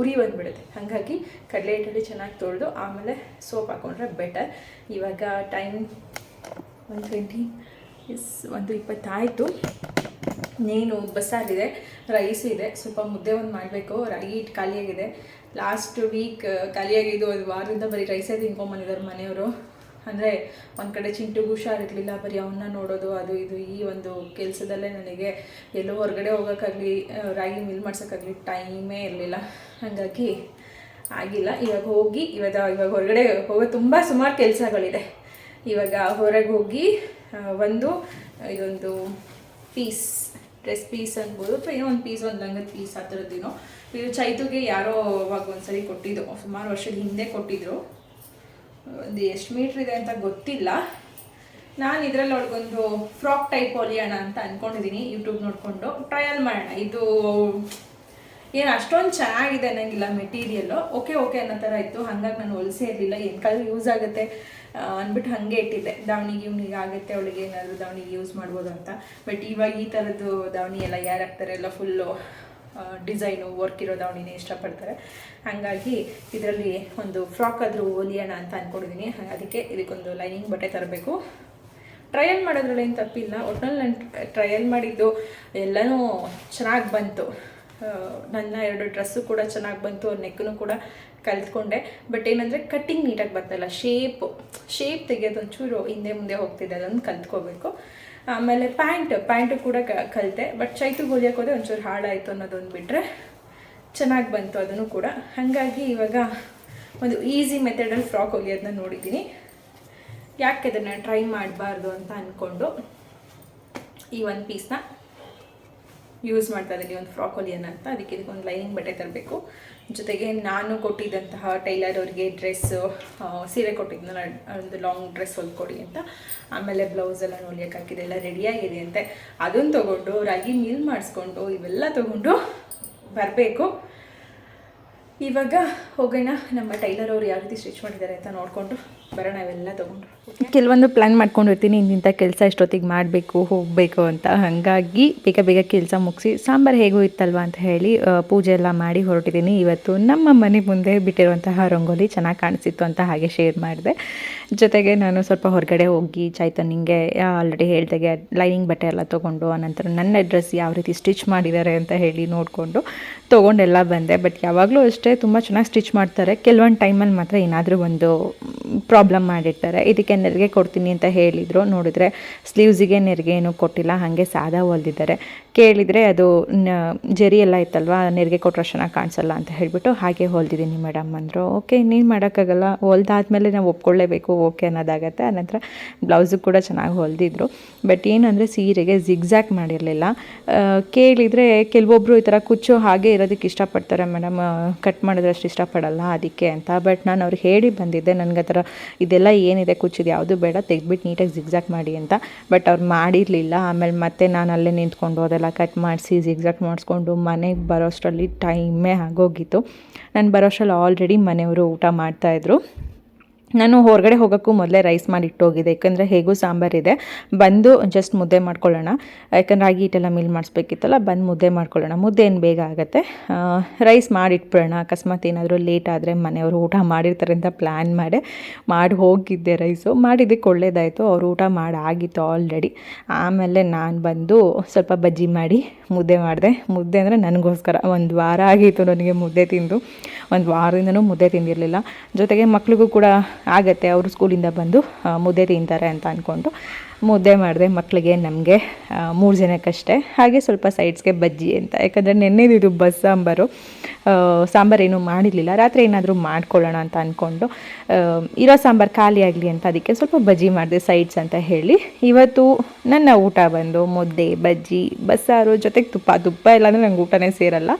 ಉರಿ ಬಂದುಬಿಡುತ್ತೆ. ಹಾಗಾಗಿ ಕಡಲೆ ಹಿಟ್ಟಲ್ಲಿ ಚೆನ್ನಾಗಿ ತೊಳೆದು ಆಮೇಲೆ ಸೋಪ್ ಹಾಕೊಂಡ್ರೆ ಬೆಟರ್ ಇವಾಗ ಟೈಮ್ ಒನ್ ಟ್ವೆಂಟಿ ಎಸ್ ಒಂದು ಇಪ್ಪತ್ತಾಯಿತು. ನೇನು ಬಸ್ಸಾರಿದೆ ರೈಸ್ ಇದೆ, ಸ್ವಲ್ಪ ಮುದ್ದೆ ಒಂದು ಮಾಡಬೇಕು. ರಾಗಿ ಹಿಟ್ಟು ಖಾಲಿಯಾಗಿದೆ. ಲಾಸ್ಟ್ ವೀಕ್ ಖಾಲಿಯಾಗಿದ್ದು ಒಂದು ವಾರದಿಂದ ಬರೀ ರೈಸೇ ತಿನ್ಕೊಂಬಂದಿದ್ದಾರೆ ಮನೆಯವರು. ಅಂದರೆ ಒಂದು ಕಡೆ ಚಿಂಟುಗೂ ಹುಷಾರಿರಲಿಲ್ಲ ಬರೀ ಅವನ್ನ ನೋಡೋದು, ಅದು ಇದು ಈ ಒಂದು ಕೆಲಸದಲ್ಲೇ ನನಗೆ ಎಲ್ಲೋ ಹೊರಗಡೆ ಹೋಗೋಕ್ಕಾಗಲಿ ರಾಗಿ ಮಿಲ್ ಮಾಡ್ಸೋಕ್ಕಾಗಲಿ ಟೈಮೇ ಇರಲಿಲ್ಲ. ಹಾಗಾಗಿ ಆಗಿಲ್ಲ. ಇವಾಗ ಹೋಗಿ, ಇವಾಗ ಇವಾಗ ಹೊರಗಡೆ ಹೋಗೋ ತುಂಬ ಸುಮಾರು ಕೆಲಸಗಳಿದೆ. ಇವಾಗ ಹೊರಗೆ ಹೋಗಿ ಒಂದು, ಇದೊಂದು ಪೀಸ್ ಡ್ರೆಸ್ ಪೀಸ್ ಅನ್ಬೋದು. ಅಥವಾ ಏನೋ ಒಂದು ಪೀಸ್ ಒಂದು ಲಂಗದ ಪೀಸ್ ಆ ಥರದ್ದೇನೋ ಇದು ಚೈತುಗೆ ಯಾರೋ ಅವಾಗ ಒಂದ್ಸರಿ ಕೊಟ್ಟಿದ್ದು, ಸುಮಾರು ವರ್ಷದ ಹಿಂದೆ ಕೊಟ್ಟಿದ್ರು. ಒಂದು ಎಷ್ಟು ಮೀಟ್ರ್ ಇದೆ ಅಂತ ಗೊತ್ತಿಲ್ಲ. ನಾನು ಇದರಲ್ಲಿ ಅವ್ಳಿಗೊಂದು ಫ್ರಾಕ್ ಟೈಪ್ ಹೊಲಿಯೋಣ ಅಂತ ಅಂದ್ಕೊಂಡಿದ್ದೀನಿ ಯೂಟ್ಯೂಬ್ ನೋಡಿಕೊಂಡು. ಟ್ರಯಲ್ ಮಾಡೋಣ. ಇದು ಏನು ಅಷ್ಟೊಂದು ಚೆನ್ನಾಗಿದೆ ಅನ್ನಂಗಿಲ್ಲ ಮೆಟೀರಿಯಲ್ಲು ಓಕೆ ಓಕೆ ಅನ್ನೋ ಥರ ಇತ್ತು. ಹಾಗಾಗಿ ನಾನು ಹೊಲಿಸೇ ಇರಲಿಲ್ಲ. ಏನು ಕಲ್ಲು ಯೂಸ್ ಆಗುತ್ತೆ ಅಂದ್ಬಿಟ್ಟು ಹಾಗೆ ಇಟ್ಟಿದ್ದೆ. ದಾವಣಿಗೆ, ಇವ್ನಿಗೆ ಆಗುತ್ತೆ, ಅವಳಿಗೆ ಏನಾದರೂ ದಾವಣಿಗೆ ಯೂಸ್ ಮಾಡ್ಬೋದು ಅಂತ. ಬಟ್ ಇವಾಗ ಈ ಥರದ್ದು ದಾವಣಿ ಎಲ್ಲ ಯಾರು ಹಾಕ್ತಾರೆ? ಎಲ್ಲ ಫುಲ್ಲು ಡಿಸೈನು ವರ್ಕ್ ಇರೋದು ದಾವಣಿನೇ ಇಷ್ಟಪಡ್ತಾರೆ. ಹಾಗಾಗಿ ಇದರಲ್ಲಿ ಒಂದು ಫ್ರಾಕ್ ಆದರೂ ಹೊಲಿಯೋಣ ಅಂತ ಅಂದ್ಕೊಂಡಿದ್ದೀನಿ ಅದಕ್ಕೆ ಇದಕ್ಕೊಂದು ಲೈನಿಂಗ್ ಬಟ್ಟೆ ತರಬೇಕು. ಟ್ರಯಲ್ ಮಾಡೋದ್ರಲ್ಲಿ ಏನು ತಪ್ಪಿಲ್ಲ. ಒಟ್ನಲ್ಲಿ ನಾನು ಟ್ರಯಲ್ ಮಾಡಿದ್ದು ಎಲ್ಲನೂ ಚೆನ್ನಾಗಿ ಬಂತು. ನನ್ನ ಎರಡು ಡ್ರೆಸ್ಸು ಕೂಡ ಚೆನ್ನಾಗಿ ಬಂತು ನೆಕ್ಕೂ ಕೂಡ ಕಲ್ತ್ಕೊಂಡೆ. ಬಟ್ ಏನಂದರೆ ಕಟ್ಟಿಂಗ್ ನೀಟಾಗಿ ಬರ್ತಾಯಿಲ್ಲ ಶೇಪು ಶೇಪ್ ತೆಗೆಯೋದು ಒಂಚೂರು ಹಿಂದೆ ಮುಂದೆ ಹೋಗ್ತಿದ್ದೆ ಅದನ್ನು ಕಲ್ತ್ಕೋಬೇಕು. ಆಮೇಲೆ ಪ್ಯಾಂಟ್, ಪ್ಯಾಂಟು ಕೂಡ ಕಲಿತೆ ಬಟ್ ಚೈತು ಹೊಲಿಯೋಕೆ ಹೋದೆ ಒಂಚೂರು ಹಾಳಾಯಿತು ಅನ್ನೋದೊಂದು ಬಿಟ್ಟರೆ ಚೆನ್ನಾಗಿ ಬಂತು ಅದನ್ನು ಕೂಡ. ಹಾಗಾಗಿ ಇವಾಗ ಒಂದು ಈಸಿ ಮೆಥಡಲ್ಲಿ ಫ್ರಾಕ್ ಹೊಲಿಯೋದನ್ನ ನೋಡಿದ್ದೀನಿ. ಯಾಕೆ ಅದನ್ನು ಟ್ರೈ ಮಾಡಬಾರ್ದು ಅಂತ ಅಂದ್ಕೊಂಡು ಈ ಒಂದು ಪೀಸ್ನ ಯೂಸ್ ಮಾಡ್ತಾ ಇದ್ದೀನಿ, ಒಂದು ಫ್ರಾಕ್ ಹೊಲಿಯೋಣ ಅಂತ. ಅದಕ್ಕೆ ಇದಕ್ಕೊಂದು ಲೈನಿಂಗ್ ಬಟ್ಟೆ ತರಬೇಕು. ಜೊತೆಗೆ ನಾನು ಕೊಟ್ಟಿದ್ದಂತಹ ಟೈಲರ್ ಅವರಿಗೆ ಡ್ರೆಸ್ಸು ಸೀರೆ ಕೊಟ್ಟಿದ್ನಲ್ಲ, ಒಂದು ಲಾಂಗ್ ಡ್ರೆಸ್ ಹೊಲ್ಕೊಡಿ ಅಂತ. ಆಮೇಲೆ ಬ್ಲೌಸ್ ಎಲ್ಲ ನೋಡ್ಲಿಕ್ಕೆ ಹಾಕಿದೆ, ಎಲ್ಲ ರೆಡಿಯಾಗಿದೆ ಅಂತೆ. ಅದನ್ನು ತೊಗೊಂಡು ರಾಗಿ ಮಿಲ್ ಮಾಡಿಸ್ಕೊಂಡು ಇವೆಲ್ಲ ತೊಗೊಂಡು ಬರಬೇಕು. ಇವಾಗ ಹೋಗೋಣ, ನಮ್ಮ ಟೈಲರ್ ಅವರು ಯಾವ ರೀತಿ ಸ್ಟಿಚ್ ಮಾಡಿದ್ದಾರೆ ಅಂತ ನೋಡಿಕೊಂಡು ಕೆಲವೊಂದು ಪ್ಲ್ಯಾನ್ ಮಾಡ್ಕೊಂಡಿರ್ತೀನಿ ಇಂಥ ಕೆಲಸ ಇಷ್ಟೊತ್ತಿಗೆ ಮಾಡಬೇಕು, ಹೋಗಬೇಕು ಅಂತ. ಹಾಗಾಗಿ ಬೇಗ ಬೇಗ ಕೆಲಸ ಮುಗಿಸಿ, ಸಾಂಬಾರು ಹೇಗೂ ಇತ್ತಲ್ವ ಅಂತ ಹೇಳಿ ಪೂಜೆ ಎಲ್ಲ ಮಾಡಿ ಹೊರಟಿದ್ದೀನಿ. ಇವತ್ತು ನಮ್ಮ ಮನೆ ಮುಂದೆ ಬಿಟ್ಟಿರುವಂತಹ ರಂಗೋಲಿ ಚೆನ್ನಾಗಿ ಕಾಣಿಸಿತ್ತು ಅಂತ ಹಾಗೆ ಶೇರ್ ಮಾಡಿದೆ. ಜೊತೆಗೆ ನಾನು ಸ್ವಲ್ಪ ಹೊರಗಡೆ ಹೋಗಿ ಚೈತನ್ಯಂಗೆ ಆಲ್ರೆಡಿ ಹೇಳ್ದಾಗೆ ಲೈನಿಂಗ್ ಬಟ್ಟೆ ಎಲ್ಲ ತೊಗೊಂಡು, ಆನಂತರ ನನ್ನ ಡ್ರೆಸ್ ಯಾವ ರೀತಿ ಸ್ಟಿಚ್ ಮಾಡಿದ್ದಾರೆ ಅಂತ ಹೇಳಿ ನೋಡಿಕೊಂಡು ತೊಗೊಂಡೆಲ್ಲ ಬಂದೆ. ಬಟ್ ಯಾವಾಗಲೂ ಅಷ್ಟೇ ತುಂಬ ಚೆನ್ನಾಗಿ ಸ್ಟಿಚ್ ಮಾಡ್ತಾರೆ. ಕೆಲವೊಂದು ಟೈಮಲ್ಲಿ ಮಾತ್ರ ಏನಾದರೂ ಒಂದು ಪ್ರಾಬ್ಲಮ್ ಮಾಡಿರ್ತಾರೆ. ಇದಕ್ಕೆ ನೆರಿಗೆ ಕೊಡ್ತೀನಿ ಅಂತ ಹೇಳಿದರು. ನೋಡಿದ್ರೆ ಸ್ಲೀವ್ಸಿಗೆ ನೆರಿಗೆ ಏನೂ ಕೊಟ್ಟಿಲ್ಲ, ಹಾಗೆ ಸಾದಾ ಹೊಲ್ದಿದ್ದಾರೆ. ಕೇಳಿದರೆ ಅದು ಜರಿ ಎಲ್ಲ ಇತ್ತಲ್ವ, ನೆರಿಗೆ ಕೊಟ್ಟರೆ ಚೆನ್ನಾಗಿ ಕಾಣಿಸಲ್ಲ ಅಂತ ಹೇಳಿಬಿಟ್ಟು ಹಾಗೆ ಹೊಲ್ದಿದ್ದೀನಿ ಮೇಡಮ್ ಅಂದರು. ಓಕೆ, ಇನ್ನೇನು ಮಾಡೋಕ್ಕಾಗಲ್ಲ, ಹೊಲ್ದಾದ್ಮೇಲೆ ನಾವು ಒಪ್ಕೊಳ್ಳೇಬೇಕು, ಓಕೆ ಅನ್ನೋದಾಗತ್ತೆ. ಆನಂತರ ಬ್ಲೌಸು ಕೂಡ ಚೆನ್ನಾಗಿ ಹೊಲ್ದಿದ್ರು. ಬಟ್ ಏನಂದರೆ ಸೀರೆಗೆ ಜಿಗ್ಜ್ಯಾಕ್ ಮಾಡಿರಲಿಲ್ಲ. ಕೇಳಿದರೆ ಕೆಲವೊಬ್ಬರು ಈ ಥರ ಕುಚ್ಚು ಹಾಗೆ ಇರೋದಕ್ಕೆ ಇಷ್ಟಪಡ್ತಾರೆ ಮೇಡಮ್. ಕಟ್ ಮಾಡಿದ್ರೆ ಅಷ್ಟು ಇಷ್ಟಪಡಲ್ಲ ಅದಕ್ಕೆ ಅಂತ. ಬಟ್ ನಾನು ಅವ್ರಿಗೆ ಹೇಳಿ ಬಂದಿದ್ದೆ, ನನಗೆ ಆ ಥರ ಇದೆಲ್ಲ ಏನಿದೆ ಕುಚ್ಚಿದು ಯಾವುದು ಬೇಡ ತೆಗ್ದುಬಿಟ್ಟು ನೀಟಾಗಿ ಜಿಗ್ಜಾಕ್ ಮಾಡಿ ಅಂತ. ಬಟ್ ಅವ್ರು ಮಾಡಿರಲಿಲ್ಲ. ಆಮೇಲೆ ಮತ್ತೆ ನಾನು ಅಲ್ಲೇ ನಿಂತ್ಕೊಂಡು ಅದೆಲ್ಲ ಕಟ್ ಮಾಡಿಸಿ ಜಿಗ್ಜಾಕ್ ಮಾಡಿಸ್ಕೊಂಡು ಮನೆಗೆ ಬರೋಷ್ಟರಲ್ಲಿ ಟೈಮೇ ಆಗೋಗಿತ್ತು. ನಾನು ಬರೋಷ್ಟರಲ್ಲಿ ಆಲ್ರೆಡಿ ಮನೆಯವರು ಊಟ ಮಾಡ್ತಾಯಿದ್ರು ನಾನು ಹೊರಗಡೆ ಹೋಗೋಕ್ಕೂ ಮೊದಲೇ ರೈಸ್ ಮಾಡಿ ಇಟ್ಟೋಗಿದೆ. ಯಾಕಂದರೆ ಹೇಗೂ ಸಾಂಬಾರಿದೆ ಬಂದು ಜಸ್ಟ್ ಮುದ್ದೆ ಮಾಡ್ಕೊಳ್ಳೋಣ. ಯಾಕಂದರೆ ರಾಗಿ ಹಿಟ್ಟೆಲ್ಲ ಮಿಲ್ ಮಾಡಿಸ್ಬೇಕಿತ್ತಲ್ಲ, ಬಂದು ಮುದ್ದೆ ಮಾಡ್ಕೊಳ್ಳೋಣ. ಮುದ್ದೆ ಏನು ಬೇಗ ಆಗುತ್ತೆ? ರೈಸ್ ಮಾಡಿಟ್ಬಿಡೋಣ. ಅಕಸ್ಮಾತ್ ಏನಾದರೂ ಲೇಟ್ ಆದರೆ ಮನೆಯವರು ಊಟ ಮಾಡಿರ್ತಾರೆ ಅಂತ ಪ್ಲ್ಯಾನ್ ಮಾಡಿ ಮಾಡಿ ಹೋಗಿದ್ದೆ ರೈಸು ಮಾಡಿದ್ದಕ್ಕೆ ಒಳ್ಳೇದಾಯಿತು. ಅವ್ರು ಊಟ ಮಾಡಿ ಆಗಿತ್ತು ಆಲ್ರೆಡಿ ಆಮೇಲೆ ನಾನು ಬಂದು ಸ್ವಲ್ಪ ಬಜ್ಜಿ ಮಾಡಿ ಮುದ್ದೆ ಮಾಡಿದೆ. ಮುದ್ದೆ ಅಂದರೆ ನನಗೋಸ್ಕರ. ಒಂದು ವಾರ ಆಗಿತ್ತು ನನಗೆ ಮುದ್ದೆ ತಿಂದು. ಒಂದು ವಾರದಿಂದನೂ ಮುದ್ದೆ ತಿಂದಿರಲಿಲ್ಲ. ಜೊತೆಗೆ ಮಕ್ಳಿಗೂ ಕೂಡ ಆಗತ್ತೆ, ಅವರು ಸ್ಕೂಲಿಂದ ಬಂದು ಮುದ್ದೆ ತಿಂತಾರೆ ಅಂತ ಅಂದ್ಕೊಂಡು ಮುದ್ದೆ ಮಾಡಿದೆ ಮಕ್ಕಳಿಗೆ ನಮಗೆ ಮೂರು ಜನಕ್ಕಷ್ಟೇ. ಹಾಗೆ ಸ್ವಲ್ಪ ಸೈಡ್ಸ್ಗೆ ಬಜ್ಜಿ ಅಂತ. ಯಾಕಂದರೆ ನೆನ್ನೆದಿದ್ದು ಬಸ್ ಸಾಂಬಾರು. ಸಾಂಬಾರು ಸಾಂಬಾರೇನು ಮಾಡಿರಲಿಲ್ಲ. ರಾತ್ರಿ ಏನಾದರೂ ಮಾಡ್ಕೊಳ್ಳೋಣ ಅಂತ ಅಂದ್ಕೊಂಡು ಇರೋ ಸಾಂಬಾರು ಖಾಲಿ ಆಗಲಿ ಅಂತ ಅದಕ್ಕೆ ಸ್ವಲ್ಪ ಬಜ್ಜಿ ಮಾಡಿದೆ, ಸೈಡ್ಸ್ ಅಂತ ಹೇಳಿ. ಇವತ್ತು ನನ್ನ ಊಟ ಬಂದು ಮುದ್ದೆ, ಬಜ್ಜಿ, ಬಸ್ಸಾರು, ಜೊತೆಗೆ ತುಪ್ಪ. ತುಪ್ಪ ಇಲ್ಲಾಂದರೆ ನಂಗೆ ಊಟನೇ ಸೇರಲ್ಲ.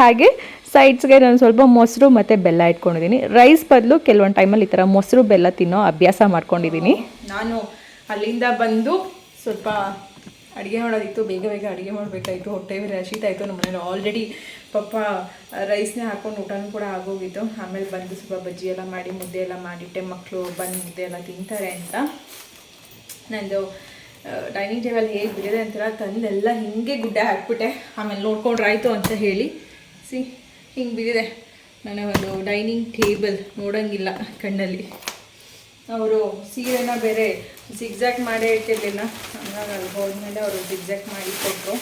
ಹಾಗೆ ಸೈಡ್ಸ್ಗೆ ನಾನು ಸ್ವಲ್ಪ ಮೊಸರು ಮತ್ತು ಬೆಲ್ಲ ಇಟ್ಕೊಂಡಿದ್ದೀನಿ. ರೈಸ್ ಬದಲು ಕೆಲವೊಂದು ಟೈಮಲ್ಲಿ ಈ ಥರ ಮೊಸರು ಬೆಲ್ಲ ತಿನ್ನೋ ಅಭ್ಯಾಸ ಮಾಡ್ಕೊಂಡಿದ್ದೀನಿ. ನಾನು ಅಲ್ಲಿಂದ ಬಂದು ಸ್ವಲ್ಪ ಅಡುಗೆ ಮಾಡೋದಿತ್ತು. ಬೇಗ ಬೇಗ ಅಡುಗೆ ಮಾಡಬೇಕಾಯಿತು. ಹೊಟ್ಟೆ ಬೇರೆ ಹಸಿತಾಯಿತು. ನಮ್ಮ ಮನೇಲಿ ಆಲ್ರೆಡಿ ಪಾಪ ರೈಸ್ನೇ ಹಾಕ್ಕೊಂಡು ಊಟನೂ ಕೂಡ ಆಗೋಗಿತ್ತು. ಆಮೇಲೆ ಬಂದು ಸ್ವಲ್ಪ ಬಜ್ಜಿ ಎಲ್ಲ ಮಾಡಿ, ಮುದ್ದೆ ಎಲ್ಲ ಮಾಡಿಟ್ಟೆ. ಮಕ್ಕಳು ಬಂದು ಮುದ್ದೆ ಎಲ್ಲ ತಿಂತಾರೆ ಅಂತ. ನಂದು ಡೈನಿಂಗ್ ಟೇಬಲ್ ಹೇಗೆ ಬಿಡಿದೆ ಅಂತೀರ ತಂದೆಲ್ಲ ಹಿಂಗೆ ಗುಡ್ಡೆ ಹಾಕ್ಬಿಟ್ಟೆ. ಆಮೇಲೆ ನೋಡ್ಕೊಂಡ್ರಾಯ್ತು ಅಂತ ಹೇಳಿ. ಸಿ ಹಿಂಗೆ ಬಿದ್ದಿದೆ ನನ್ನ ಒಂದು ಡೈನಿಂಗ್ ಟೇಬಲ್ ನೋಡೋಂಗಿಲ್ಲ ಕಣ್ಣಲ್ಲಿ. ಅವರು ಸೀರೆನ ಬೇರೆ ಜಿಗ್ಜಾಕ್ ಮಾಡೇ ಇಟ್ಟಿರಲಿಲ್ಲ. ಹಂಗಾಗಿ ಅಲ್ಲಿ ಹೋದ್ಮೇಲೆ ಅವರು ಜಿಗ್ಜಾಕ್ ಮಾಡಿ ಕೊಟ್ಟರು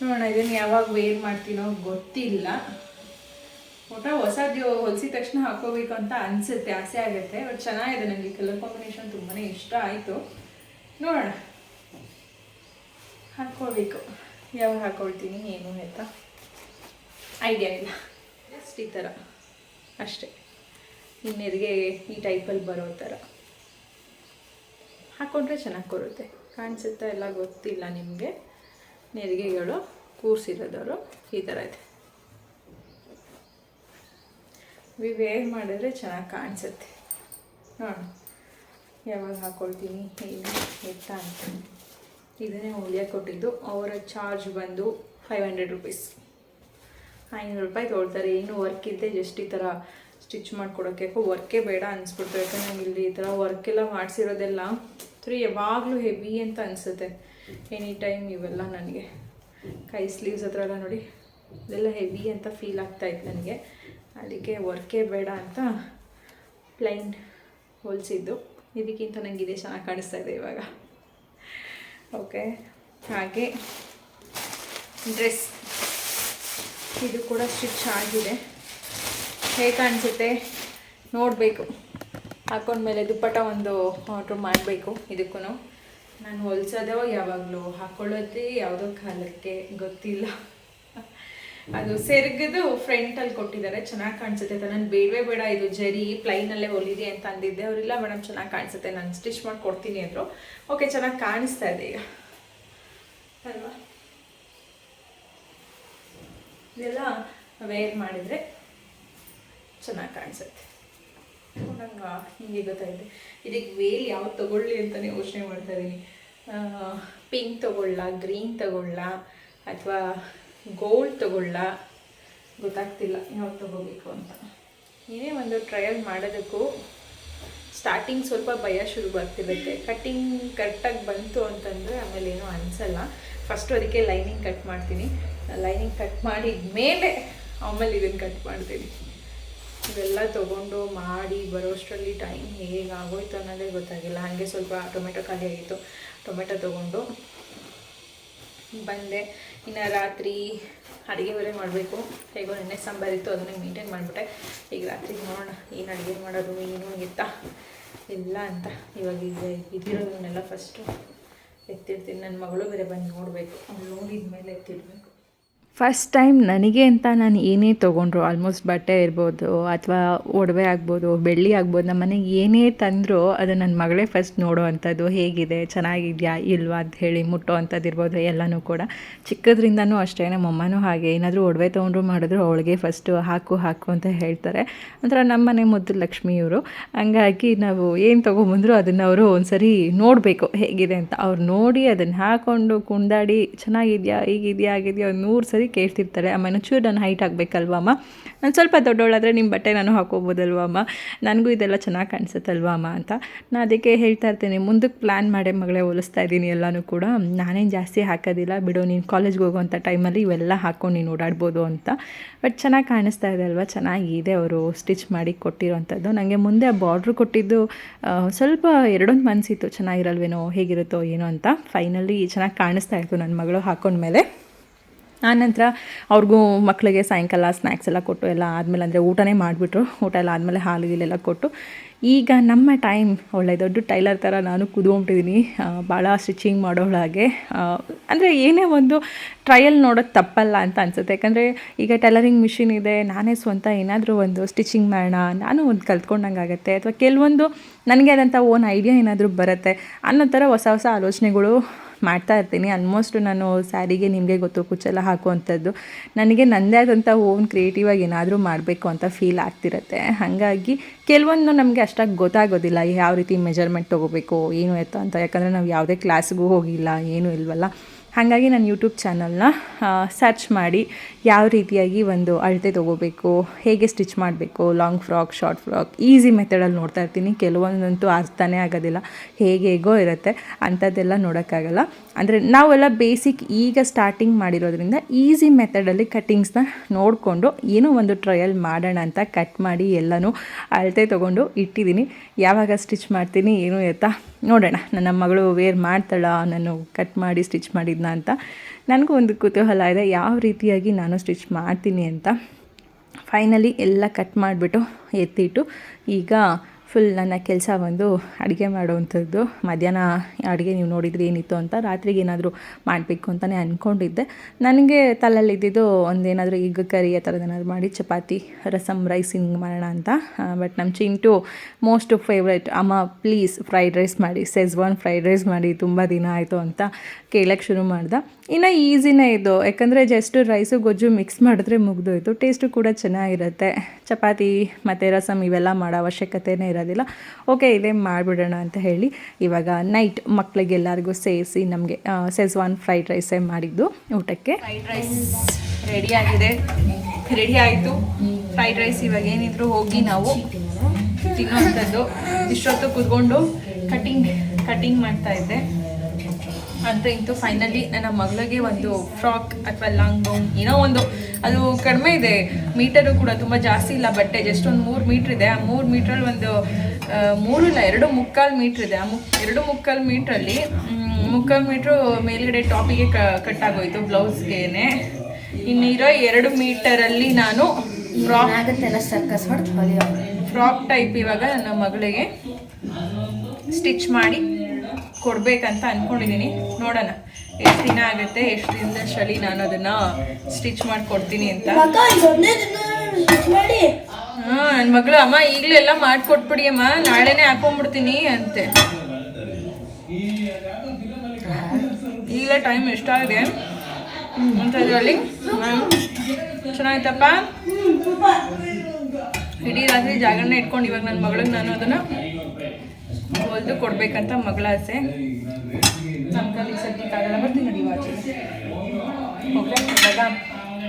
ನೋಡೋಣ, ಇದನ್ನು ಯಾವಾಗ ವೇರ್ ಮಾಡ್ತೀನೋ ಗೊತ್ತಿಲ್ಲ. ಒಟ್ಟ ಹೊಸದು ಹೊಲಿಸಿದ ತಕ್ಷಣ ಹಾಕೋಬೇಕು ಅಂತ ಅನಿಸುತ್ತೆ, ಆಸೆ ಆಗುತ್ತೆ. ಬಟ್ ಚೆನ್ನಾಗಿದೆ ನನಗೆ ಕಲರ್ ಕಾಂಬಿನೇಷನ್ ತುಂಬಾ ಇಷ್ಟ ಆಯಿತು. ನೋಡೋಣ. ಹಾಕ್ಕೊಳ್ಬೇಕು ಯಾವಾಗ ಹಾಕೊಳ್ತೀನಿ, ಏನು ಆಯಿತಾ ಐಡಿಯಾ ಇಲ್ಲ. ಜಸ್ಟ್ ಈ ಥರ. ಅಷ್ಟೇ. ಇನ್ನೆರಿಗೆ ಈ ಟೈಪಲ್ಲಿ ಬರೋ ಥರ. ಹಾಕ್ಕೊಂಡ್ರೆ ಚೆನ್ನಾಗಿ ಕೊಡುತ್ತೆ ಕಾಣಿಸುತ್ತಾ ಎಲ್ಲ ಗೊತ್ತಿಲ್ಲ ನಿಮಗೆ. ನೆರಿಗೆಗಳು ಕೂರಿಸಿರೋದವರು ಈ ಥರ ಇದೆ. ವೇರ್ ಮಾಡಿದ್ರೆ ಚೆನ್ನಾಗಿ ಕಾಣಿಸುತ್ತೆ. ಹಾಂ ಯಾವಾಗ ಹಾಕ್ಕೊಳ್ತೀನಿ ಏನು, ಎತ್ತ ಅಂತ. ಇದನ್ನೇ ಹೊಲಿಯಕ್ಕೆ ಕೊಟ್ಟಿದ್ದು. ಅವರ ಚಾರ್ಜ್ ಬಂದು ಫೈವ್ ಹಂಡ್ರೆಡ್ ರುಪೀಸ್ ಐನೂರು ರೂಪಾಯಿ ತೊಗೊಳ್ತಾರೆ. ಏನು ವರ್ಕ್ ಇದ್ದೆ ಜಸ್ಟ್ ಈ ಥರ ಸ್ಟಿಚ್ ಮಾಡಿಕೊಡೋಕೆ ಯಾಕೋ ವರ್ಕೇ ಬೇಡ ಅನಿಸ್ಬಿಡ್ತು. ಯಾಕಂದ್ರೆ ನಂಗೆ ಇಲ್ಲಿ ಈ ಥರ ವರ್ಕ್ ಎಲ್ಲ ಮಾಡಿಸಿರೋದೆಲ್ಲ ಥ್ರೀ ಯಾವಾಗಲೂ ಹೆವಿ ಅಂತ ಅನಿಸುತ್ತೆ. ಎನಿ ಟೈಮ್ ಇವೆಲ್ಲ ನನಗೆ. ಕೈ ಸ್ಲೀವ್ಸ್ ಹತ್ರ ಎಲ್ಲ ನೋಡಿ. ಇದೆಲ್ಲ ಹೆವಿ ಅಂತ ಫೀಲ್ ಆಗ್ತಾಯಿತ್ತು ನನಗೆ. ಅದಕ್ಕೆ ವರ್ಕೇ ಬೇಡ ಅಂತ ಪ್ಲೈನ್ ಹೋಲಿಸಿದ್ದು. ಇದಕ್ಕಿಂತ ನನಗೆ ಇದೇ ಚೆನ್ನಾಗಿ ಕಾಣಿಸ್ತಾ ಇದೆ ಇವಾಗ. ಓಕೆ, ಹಾಗೆ ಡ್ರೆಸ್ ಇದು ಕೂಡ ಸ್ಟಿಚ್ ಆಗಿದೆ. ಹೇಗೆ ಕಾಣಿಸುತ್ತೆ? ನೋಡಬೇಕು. ಹಾಕೊಂಡ್ಮೇಲೆ ದುಪ್ಪಟ ಒಂದು ಆರ್ಡ್ರ್ ಮಾಡಬೇಕು ಇದಕ್ಕೂ ನಾನು ಹೊಲ್ಸೋದೋ ಯಾವಾಗಲೂ ಹಾಕೊಳ್ಳೋದೇ ಯಾವುದೋ ಕಾಲಕ್ಕೆ ಗೊತ್ತಿಲ್ಲ. ಅದು ಫ್ರಂಟ್ ಅಲ್ಲಿ ಕೊಟ್ಟಿದ್ದಾರೆ. ಚೆನ್ನಾಗಿ ಕಾಣಿಸುತ್ತೆ. ಅಂತ ನಾನು ಬೇಡವೇ ಬೇಡ, ಇದು ಜರಿ ಪ್ಲೈನಲ್ಲೇ ಹೊಲಿದೆ ಅಂತ ಅಂದಿದ್ದೆ. ಅವರಿಲ್ಲ ಮೇಡಮ್ ಚೆನ್ನಾಗಿ ಕಾಣಿಸುತ್ತೆ. ನಾನು ಸ್ಟಿಚ್ ಮಾಡಿ ಕೊಡ್ತೀನಿ, ಅಂದರು. ಓಕೆ ಚೆನ್ನಾಗಿ ಕಾಣಿಸ್ತಾ ಇದೆ ಈಗ. ಅಲ್ವಾ? ಇದೆಲ್ಲ ವೇರ್ ಮಾಡಿದರೆ ಚೆನ್ನಾಗಿ ಕಾಣಿಸುತ್ತೆ. ನಂಗೆ ಹಿಂಗೆ ಗೊತ್ತಾಗಿದೆ ಇದಕ್ಕೆ ವೇಲ್ ಯಾವ್ದು ತಗೊಳ್ಳಿ ಅಂತಲೇ ಯೋಚನೆ ಮಾಡ್ತಾ ಇದ್ದೀನಿ ಪಿಂಕ್ ತಗೊಳ್ಳ ಗ್ರೀನ್ ತಗೊಳ್ಳ, ಅಥವಾ ಗೋಲ್ಡ್ ತಗೊಳ್ಳ. ಗೊತ್ತಾಗ್ತಿಲ್ಲ ಯಾವ್ದು ತಗೋಬೇಕು ಅಂತ. ಏನೇ ಒಂದು ಟ್ರಯಲ್ ಮಾಡೋದಕ್ಕೂ ಸ್ಟಾರ್ಟಿಂಗ್ ಸ್ವಲ್ಪ ಭಯ ಶುರು ಆಗ್ತಿರುತ್ತೆ. ಕಟ್ಟಿಂಗ್ ಕರೆಕ್ಟಾಗಿ ಬಂತು ಅಂತಂದರೆ ಆಮೇಲೆ ಏನೂ ಅನಿಸಲ್ಲ. ಫಸ್ಟು ಅದಕ್ಕೆ ಲೈನಿಂಗ್ ಕಟ್ ಮಾಡ್ತೀನಿ. ಲೈನಿಂಗ್ ಕಟ್ ಮಾಡಿದ ಮೇಲೆ ಆಮೇಲೆ ಇದನ್ನು ಕಟ್ ಮಾಡ್ತೀನಿ. ಇವೆಲ್ಲ ತೊಗೊಂಡು ಮಾಡಿ ಬರೋಷ್ಟರಲ್ಲಿ ಟೈಮ್ ಹೇಗೆ ಆಗೋಯ್ತು ಅನ್ನೋದೇ ಗೊತ್ತಾಗಿಲ್ಲ. ಹಾಗೆ ಸ್ವಲ್ಪ ಟೊಮೆಟೊ ಖಾಲಿ ಆಗಿತ್ತು. ಟೊಮೆಟೊ ತೊಗೊಂಡು ಬಂದೆ. ಇನ್ನು ರಾತ್ರಿ ಅಡುಗೆ ಬೇರೆ ಮಾಡಬೇಕು. ಹೇಗೋ ನೆನ್ನೆ ಸಾಂಬಾರಿತ್ತು ಅದನ್ನೇ ಮೇಂಟೈನ್ ಮಾಡಿಬಿಟ್ಟೆ. ಈಗ ರಾತ್ರಿ ನೋಡೋಣ, ಏನು ಅಡುಗೆ ಮಾಡೋದು, ಏನು ಎತ್ತ? ಇಲ್ಲ ಅಂತ. ಇವಾಗ ಈಗ ಇದಿರೋದನ್ನೆಲ್ಲ ಫಸ್ಟು ಎತ್ತಿಡ್ತೀನಿ ನನ್ನ ಮಗಳು ಬೇರೆ ಬಂದು ನೋಡಬೇಕು. ಅವ್ಳು ನೋಡಿದ ಮೇಲೆ ಎತ್ತಿಡಬೇಕು ಫಸ್ಟ್ ಟೈಮ್ ನನಗೆ ಅಂತ ನಾನು ಏನೇ ತೊಗೊಂಡ್ರು ಆಲ್ಮೋಸ್ಟ್ ಬಟ್ಟೆ ಇರ್ಬೋದು ಅಥವಾ ಒಡವೆ ಆಗ್ಬೋದು, ಬೆಳ್ಳಿ ಆಗ್ಬೋದು, ನಮ್ಮ ಮನೆಗೆ ಏನೇ ತಂದರೂ ಅದು ನನ್ನ ಮಗಳೇ ಫಸ್ಟ್ ನೋಡೋ ಅಂಥದ್ದು ಹೇಗಿದೆ, ಚೆನ್ನಾಗಿದೆಯಾ, ಇಲ್ವಾ ಅಂತ ಹೇಳಿ ಮುಟ್ಟೋ ಅಂಥದ್ದು ಇರ್ಬೋದು ಎಲ್ಲನೂ ಕೂಡ. ಚಿಕ್ಕದ್ರಿಂದನೂ ಅಷ್ಟೇ ನಮ್ಮಮ್ಮನೂ ಹಾಗೆ. ಏನಾದರೂ ಒಡವೆ ತೊಗೊಂಡ್ರು ಮಾಡಿದ್ರು ಅವಳಿಗೆ ಫಸ್ಟು ಹಾಕು ಹಾಕು ಅಂತ ಹೇಳ್ತಾರೆ. ಒಂಥರ ನಮ್ಮ ಮನೆ ಮುದ್ದು ಲಕ್ಷ್ಮಿಯವರು ಹಂಗಾಗಿ ನಾವು ಏನು ತೊಗೊಂಬಂದ್ರು ಅದನ್ನು ಅವರು ಒಂದ್ಸರಿ ನೋಡಬೇಕು ಹೇಗಿದೆ ಅಂತ. ಅವ್ರು ನೋಡಿ ಅದನ್ನು ಹಾಕ್ಕೊಂಡು ಕುಂದಾಡಿ, ಚೆನ್ನಾಗಿದೆಯಾ, ಹೀಗಿದೆಯಾ, ಆಗಿದೆಯಾ? ನೂರು ಸರಿ ಕೇಳ್ತಿರ್ತಾರೆ ಅಮ್ಮ ಚೂರು ನಾನು ಹೈಟ್ ಆಗಬೇಕಲ್ವ, ಅಮ್ಮ? ನಾನು ಸ್ವಲ್ಪ ದೊಡ್ಡವಳಾದರೆ ನಿಮ್ಮ ಬಟ್ಟೆ ನಾನು ಹಾಕೋಬೋದಲ್ವ ಅಮ್ಮ? ನನಗೂ ಇದೆಲ್ಲ ಚೆನ್ನಾಗಿ ಕಾಣಿಸುತ್ತಲ್ವ, ಅಮ್ಮ ಅಂತ? ನಾನು ಅದಕ್ಕೆ ಹೇಳ್ತಾ ಇರ್ತೀನಿ. ಮುಂದಕ್ಕೆ ಪ್ಲ್ಯಾನ್ ಮಾಡೇ, ಮಗಳೇ, ಹೋಲಿಸ್ತಾ ಇದ್ದೀನಿ ಎಲ್ಲನೂ ಕೂಡ. ನಾನೇನು ಜಾಸ್ತಿ ಹಾಕೋದಿಲ್ಲ. ಬಿಡು, ನೀನು ಕಾಲೇಜ್ಗೆ ಹೋಗೋವಂಥ ಟೈಮಲ್ಲಿ ಇವೆಲ್ಲ ಹಾಕೊಂಡು ನೀನು ಓಡಾಡ್ಬೋದು ಅಂತ. ಬಟ್ ಚೆನ್ನಾಗಿ ಕಾಣಿಸ್ತಾ ಇದೆ ಅಲ್ವಾ? ಚೆನ್ನಾಗಿದೆ ಅವರು ಸ್ಟಿಚ್ ಮಾಡಿ ಕೊಟ್ಟಿರೋವಂಥದ್ದು ನನಗೆ ಮುಂದೆ ಆ ಬಾರ್ಡ್ರ್ ಕೊಟ್ಟಿದ್ದು ಸ್ವಲ್ಪ ಎರಡೊಂದು ಮನಸ್ಸಿತ್ತು ಚೆನ್ನಾಗಿರಲ್ವೇನೋ, ಹೇಗಿರುತ್ತೋ, ಏನೋ ಅಂತ. ಫೈನಲಿ ಚೆನ್ನಾಗಿ ಕಾಣಿಸ್ತಾ ಇತ್ತು ನನ್ನ ಮಗಳು ಹಾಕೊಂಡ್ಮೇಲೆ. ಆನಂತರ ಅವ್ರಿಗೂ ಮಕ್ಕಳಿಗೆ ಸಾಯಂಕಾಲ ಸ್ನ್ಯಾಕ್ಸ್ ಎಲ್ಲ ಕೊಟ್ಟು ಎಲ್ಲ ಆದಮೇಲೆ ಅಂದರೆ ಊಟನೇ ಮಾಡಿಬಿಟ್ರು. ಊಟ ಎಲ್ಲ ಆದಮೇಲೆ ಹಾಲು ಗೀಲೆಲ್ಲ ಕೊಟ್ಟು. ಈಗ ನಮ್ಮ ಟೈಮ್ ಒಳ್ಳೆ ದೊಡ್ಡ ಟೈಲರ್ ಥರ ನಾನು ಕುದ್ಕೊಂಬಿಟ್ಟಿದ್ದೀನಿ ಭಾಳ ಸ್ಟಿಚಿಂಗ್ ಮಾಡೋಳಾಗೆ ಅಂದರೆ ಏನೇ ಒಂದು ಟ್ರಯಲ್ ನೋಡೋದು ತಪ್ಪಲ್ಲ ಅಂತ ಅನಿಸುತ್ತೆ. ಯಾಕಂದರೆ ಈಗ ಟೈಲರಿಂಗ್ ಮಿಷಿನ್ ಇದೆ. ನಾನೇ ಸ್ವಂತ ಏನಾದರೂ ಒಂದು ಸ್ಟಿಚಿಂಗ್ ಮಾಡೋಣ. ನಾನು ಒಂದು ಕಲ್ತ್ಕೊಂಡಂಗೆ ಆಗುತ್ತೆ. ಅಥವಾ ಕೆಲವೊಂದು ನನಗೆ ಆದಂಥ ಓನ್ ಐಡಿಯಾ ಏನಾದರೂ ಬರುತ್ತೆ ಅನ್ನೋ ಥರ ಹೊಸ ಹೊಸ ಆಲೋಚನೆಗಳು ಮಾಡ್ತಾ ಇರ್ತೀನಿ. ಆಲ್ಮೋಸ್ಟ್ ನಾನು ಸ್ಯಾರಿಗೆ ನಿಮಗೆ ಗೊತ್ತು, ಕುಚ್ಚೆಲ್ಲ ಹಾಕುವಂಥದ್ದು. ನನಗೆ ನನ್ನದೇ ಆದಂಥ ಓನ್ ಕ್ರಿಯೇಟಿವ್ ಆಗಿ ಏನಾದರೂ ಮಾಡಬೇಕು ಅಂತ ಫೀಲ್ ಆಗ್ತಿರತ್ತೆ. ಹಾಗಾಗಿ ಕೆಲವೊಂದು ನಮಗೆ ಅಷ್ಟಾಗಿ ಗೊತ್ತಾಗೋದಿಲ್ಲ ಯಾವ ರೀತಿ ಮೆಜರ್ಮೆಂಟ್ ತೊಗೋಬೇಕು, ಏನು ಎತ್ತ ಅಂತ. ಯಾಕಂದರೆ ನಾವು ಯಾವುದೇ ಕ್ಲಾಸ್ಗೂ ಹೋಗಿಲ್ಲ, ಏನೂ ಇಲ್ವಲ್ಲ. ಹಾಗಾಗಿ ನಾನು ಯೂಟ್ಯೂಬ್ ಚಾನಲ್ನ ಸರ್ಚ್ ಮಾಡಿ ಯಾವ ರೀತಿಯಾಗಿ ಒಂದು ಅಳತೆ ತೊಗೋಬೇಕು, ಹೇಗೆ ಸ್ಟಿಚ್ ಮಾಡಬೇಕು long frock short frock easy ಮೆಥಡಲ್ಲಿ ನೋಡ್ತಾ ಇರ್ತೀನಿ. ಕೆಲವೊಂದಂತೂ ಅರ್ಥನೇ ಆಗೋದಿಲ್ಲ, ಹೇಗೆ ಹೇಗೋ ಇರುತ್ತೆ, ಅಂಥದ್ದೆಲ್ಲ ನೋಡೋಕ್ಕಾಗಲ್ಲ. ಅಂದರೆ ನಾವೆಲ್ಲ ಬೇಸಿಕ್ ಈಗ ಸ್ಟಾರ್ಟಿಂಗ್ ಮಾಡಿರೋದ್ರಿಂದ ಈಸಿ ಮೆಥಡಲ್ಲಿ ಕಟ್ಟಿಂಗ್ಸ್ನ ನೋಡಿಕೊಂಡು ಏನೋ ಒಂದು ಟ್ರಯಲ್ ಮಾಡೋಣ ಅಂತ ಕಟ್ ಮಾಡಿ ಎಲ್ಲನೂ ಅಳತೆ ತೊಗೊಂಡು ಇಟ್ಟಿದ್ದೀನಿ. ಯಾವಾಗ ಸ್ಟಿಚ್ ಮಾಡ್ತೀನಿ, ಏನು ಎತ್ತಾ ನೋಡೋಣ. ನನ್ನ ಮಗಳು ವೇರ್ ಮಾಡ್ತಾಳ ನಾನು ಕಟ್ ಮಾಡಿ ಸ್ಟಿಚ್ ಮಾಡಿದ್ನ ಅಂತ ನನಗೂ ಒಂದು ಕುತೂಹಲ ಇದೆ. ಯಾವ ರೀತಿಯಾಗಿ ನಾನು ಸ್ಟಿಚ್ ಮಾಡ್ತೀನಿ ಅಂತ. ಫೈನಲಿ ಎಲ್ಲ ಕಟ್ ಮಾಡಿಬಿಟ್ಟು ಎತ್ತಿಟ್ಟು ಈಗ ಫುಲ್ ನನ್ನ ಕೆಲಸ ಬಂದು ಅಡುಗೆ ಮಾಡೋವಂಥದ್ದು. ಮಧ್ಯಾಹ್ನ ಅಡುಗೆ ನೀವು ನೋಡಿದರೆ ಏನಿತ್ತು ಅಂತ ರಾತ್ರಿಗೆ ಏನಾದರೂ ಮಾಡಬೇಕು ಅಂತಲೇ ಅಂದ್ಕೊಂಡಿದ್ದೆ ನನಗೆ ತಲೆಯಲ್ಲಿ ಇದ್ದಿದ್ದು ಒಂದೇನಾದರೂ ಈಗ ಕರಿ ಆ ಥರದ್ದು ಏನಾದರೂ ಮಾಡಿ ಚಪಾತಿ ರಸಮ್ ರೈಸ್ ಹಿಂಗೆ ಮಾಡೋಣ ಅಂತ. ಬಟ್ ನಮ್ಮ ಚಿಂಟು ಮೋಸ್ಟ್ ಫೇವ್ರೇಟ್, ಅಮ್ಮ, ಪ್ಲೀಸ್ ಫ್ರೈಡ್ ರೈಸ್ ಮಾಡಿ, ಸೆಜ್ವಾನ್ ಫ್ರೈಡ್ ರೈಸ್ ಮಾಡಿ, ತುಂಬ ದಿನ ಆಯಿತು ಅಂತ ಕೇಳಕ್ಕೆ ಶುರು ಮಾಡ್ದೆ. ಇನ್ನು ಈಸಿನೇ ಇದು. ಯಾಕಂದರೆ ಜಸ್ಟ್ ರೈಸು ಗೊಜ್ಜು ಮಿಕ್ಸ್ ಮಾಡಿದ್ರೆ ಮುಗಿದೋಯ್ತು. ಟೇಸ್ಟು ಕೂಡ ಚೆನ್ನಾಗಿರುತ್ತೆ. ಚಪಾತಿ ಮತ್ತು ರಸಮ್ ಇವೆಲ್ಲ ಮಾಡೋ ಅವಶ್ಯಕತೆನೇ ಇರೋದಿಲ್ಲ. ಓಕೆ ಇದೇ ಮಾಡಿಬಿಡೋಣ ಅಂತ ಹೇಳಿ ಇವಾಗ ನೈಟ್ ಮಕ್ಕಳಿಗೆಲ್ಲರಿಗೂ ಸೇರಿಸಿ ನಮಗೆ ಸೆಜ್ವಾನ್ ಫ್ರೈಡ್ ರೈಸೇ ಮಾಡಿದ್ದು ಊಟಕ್ಕೆ. ಫ್ರೈಡ್ ರೈಸ್ ರೆಡಿ ಆಗಿದೆ. ರೆಡಿ ಆಯಿತು. ಫ್ರೈಡ್ ರೈಸ್ ಇವಾಗ ಏನಿದ್ರು ಹೋಗಿ ನಾವು ತಿನ್ನೋವಂಥದ್ದು ಇಷ್ಟೊತ್ತು ಕೂತ್ಕೊಂಡು ಕಟಿಂಗ್ ಕಟಿಂಗ್ ಮಾಡ್ತಾ ಇದ್ದೆ. ಅಂತ ಇಂತು ಫೈನಲಿ ನನ್ನ ಮಗಳಿಗೆ ಒಂದು ಫ್ರಾಕ್ ಅಥವಾ ಲಾಂಗ್ ಗೌನ್ ಏನೋ ಒಂದು. ಅದು ಕಡಿಮೆ ಇದೆ. ಮೀಟರು ಕೂಡ ತುಂಬ ಜಾಸ್ತಿ ಇಲ್ಲ ಬಟ್ಟೆ ಜಸ್ಟ್ ಒಂದು ಮೂರು ಮೀಟ್ರ್ ಇದೆ. ಆ ಮೂರು ಮೀಟ್ರಲ್ಲಿ ಒಂದು ಮೂರು ಇಲ್ಲ ಎರಡು ಮುಕ್ಕಾಲು ಮೀಟ್ರ್ ಇದೆ. ಆ ಮುಕ್ ಎರಡು ಮುಕ್ಕಾಲು ಮೀಟ್ರಲ್ಲಿ ಮುಕ್ಕಾಲು ಮೀಟ್ರು ಮೇಲ್ಗಡೆ ಟಾಪಿಗೆ ಕಟ್ ಆಗೋಯ್ತು ಬ್ಲೌಸ್ಗೆನೆ. ಇನ್ನಿರೋ ಎರಡು ಮೀಟರಲ್ಲಿ ನಾನು ಫ್ರಾಕ್ ಆಗುತ್ತೆಲ್ಲ ಸರ್ಕಸ್ ಹೊಡೆದು ಫ್ರಾಕ್ ಟೈಪ್ ಇವಾಗ ನನ್ನ ಮಗಳಿಗೆ ಸ್ಟಿಚ್ ಮಾಡಿ ಕೊಡ್ಬೇಕಂತ ಅನ್ಕೊಂಡಿದ್ದೀನಿ ನೋಡೋಣ. ಎಷ್ಟು ದಿನ ಆಗುತ್ತೆ ಎಷ್ಟು ದಿನದಷ್ಟರಲ್ಲಿ ನಾನು ಅದನ್ನ ಸ್ಟಿಚ್ ಮಾಡಿ ಕೊಡ್ತೀನಿ ಅಂತ. ಹಾ ನನ್ನ ಮಗಳು ಅಮ್ಮ ಈಗಲೇ ಎಲ್ಲ ಮಾಡ್ಕೊಟ್ಬಿಡಿ ಅಮ್ಮ. ನಾಳೆನೇ ಹಾಕೊಂಡ್ಬಿಡ್ತೀನಿ ಅಂತೆ. ಈಗಲೇ ಟೈಮ್ ಎಷ್ಟಾಗಿದೆ ಅಂತ ಇದರಲ್ಲಿ ಚೆನ್ನಾಗಿತ್ತಪ್ಪ? ಇಡೀ ರಾತ್ರಿ ಜಾಗರಣೆ ಇಟ್ಕೊಂಡು ಇವಾಗ ನನ್ನ ಮಗಳಿಗೆ ನಾನು ಅದನ್ನು ಹೊಲಿದು ಕೊಡ್ಬೇಕಂತ ಮಗಳ ಆಸೆ. ನಮ್ಮ ಕಾಲಿಗೆ ಸದ್ಯಕ್ಕಾಗಲ್ಲ ಬರ್ತೀನಿ ನೋಡಿ ಓಕೆ ಇವಾಗ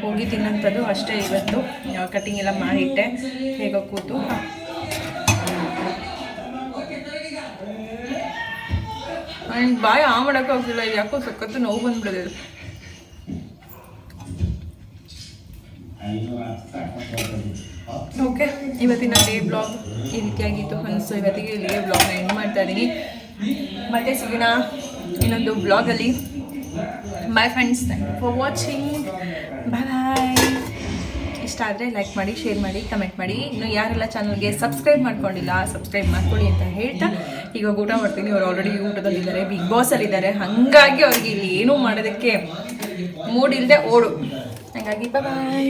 ಹೋಗಿ ತಿನ್ನೋಂಥದ್ದು ಅಷ್ಟೇ ಇವತ್ತು. ಕಟಿಂಗ್ ಎಲ್ಲ ಮಾಡಿಟ್ಟೆ. ಹೇಗೋ ಕೂತು. ನನಗೆ ಬಾಯಿ ಆ ಮಾಡಕ್ಕೆ ಹೋಗಿಲ್ಲ ಯಾಕೋ ಸಖತ್ತು ನೋವು ಬಂದ್ಬಿಡಿದೆ ಓಕೆ, ಇವತ್ತಿನ ಡೇ ಬ್ಲಾಗ್ ಈ ರೀತಿಯಾಗಿತ್ತು ಫ್ರೆಂಡ್ಸ್ ಇವತ್ತಿಗೆ ಇಲ್ಲಿಗೆ ಬ್ಲಾಗ್ನ ಎಂಡ್ ಮಾಡ್ತಾ ಇದ್ದೀನಿ. ಮತ್ತೆ ಸಿಗೋಣ ಇನ್ನೊಂದು ಬ್ಲಾಗಲ್ಲಿ bye friends thank you for watching bye bye ಇಷ್ಟ ಆದರೆ ಲೈಕ್ ಮಾಡಿ ಶೇರ್ ಮಾಡಿ ಕಮೆಂಟ್ ಮಾಡಿ. ಇನ್ನು ಯಾರೆಲ್ಲ ಚಾನಲ್ಗೆ ಸಬ್ಸ್ಕ್ರೈಬ್ ಮಾಡ್ಕೊಂಡಿಲ್ಲ ಸಬ್ಸ್ಕ್ರೈಬ್ ಮಾಡ್ಕೊಳ್ಳಿ ಅಂತ ಹೇಳ್ತಾ. ಈಗ ಊಟ ಮಾಡ್ತೀನಿ. ಅವ್ರು ಆಲ್ರೆಡಿ ಊಟದಲ್ಲಿದ್ದಾರೆ ಬಿಗ್ ಬಾಸಲ್ಲಿದ್ದಾರೆ ಹಾಗಾಗಿ ಅವ್ರಿಗೆ ಇಲ್ಲಿ ಏನೂ ಮಾಡೋದಕ್ಕೆ ಮೂಡಿಲ್ಲದೆ ಓಡು. ಹಾಗಾಗಿ bye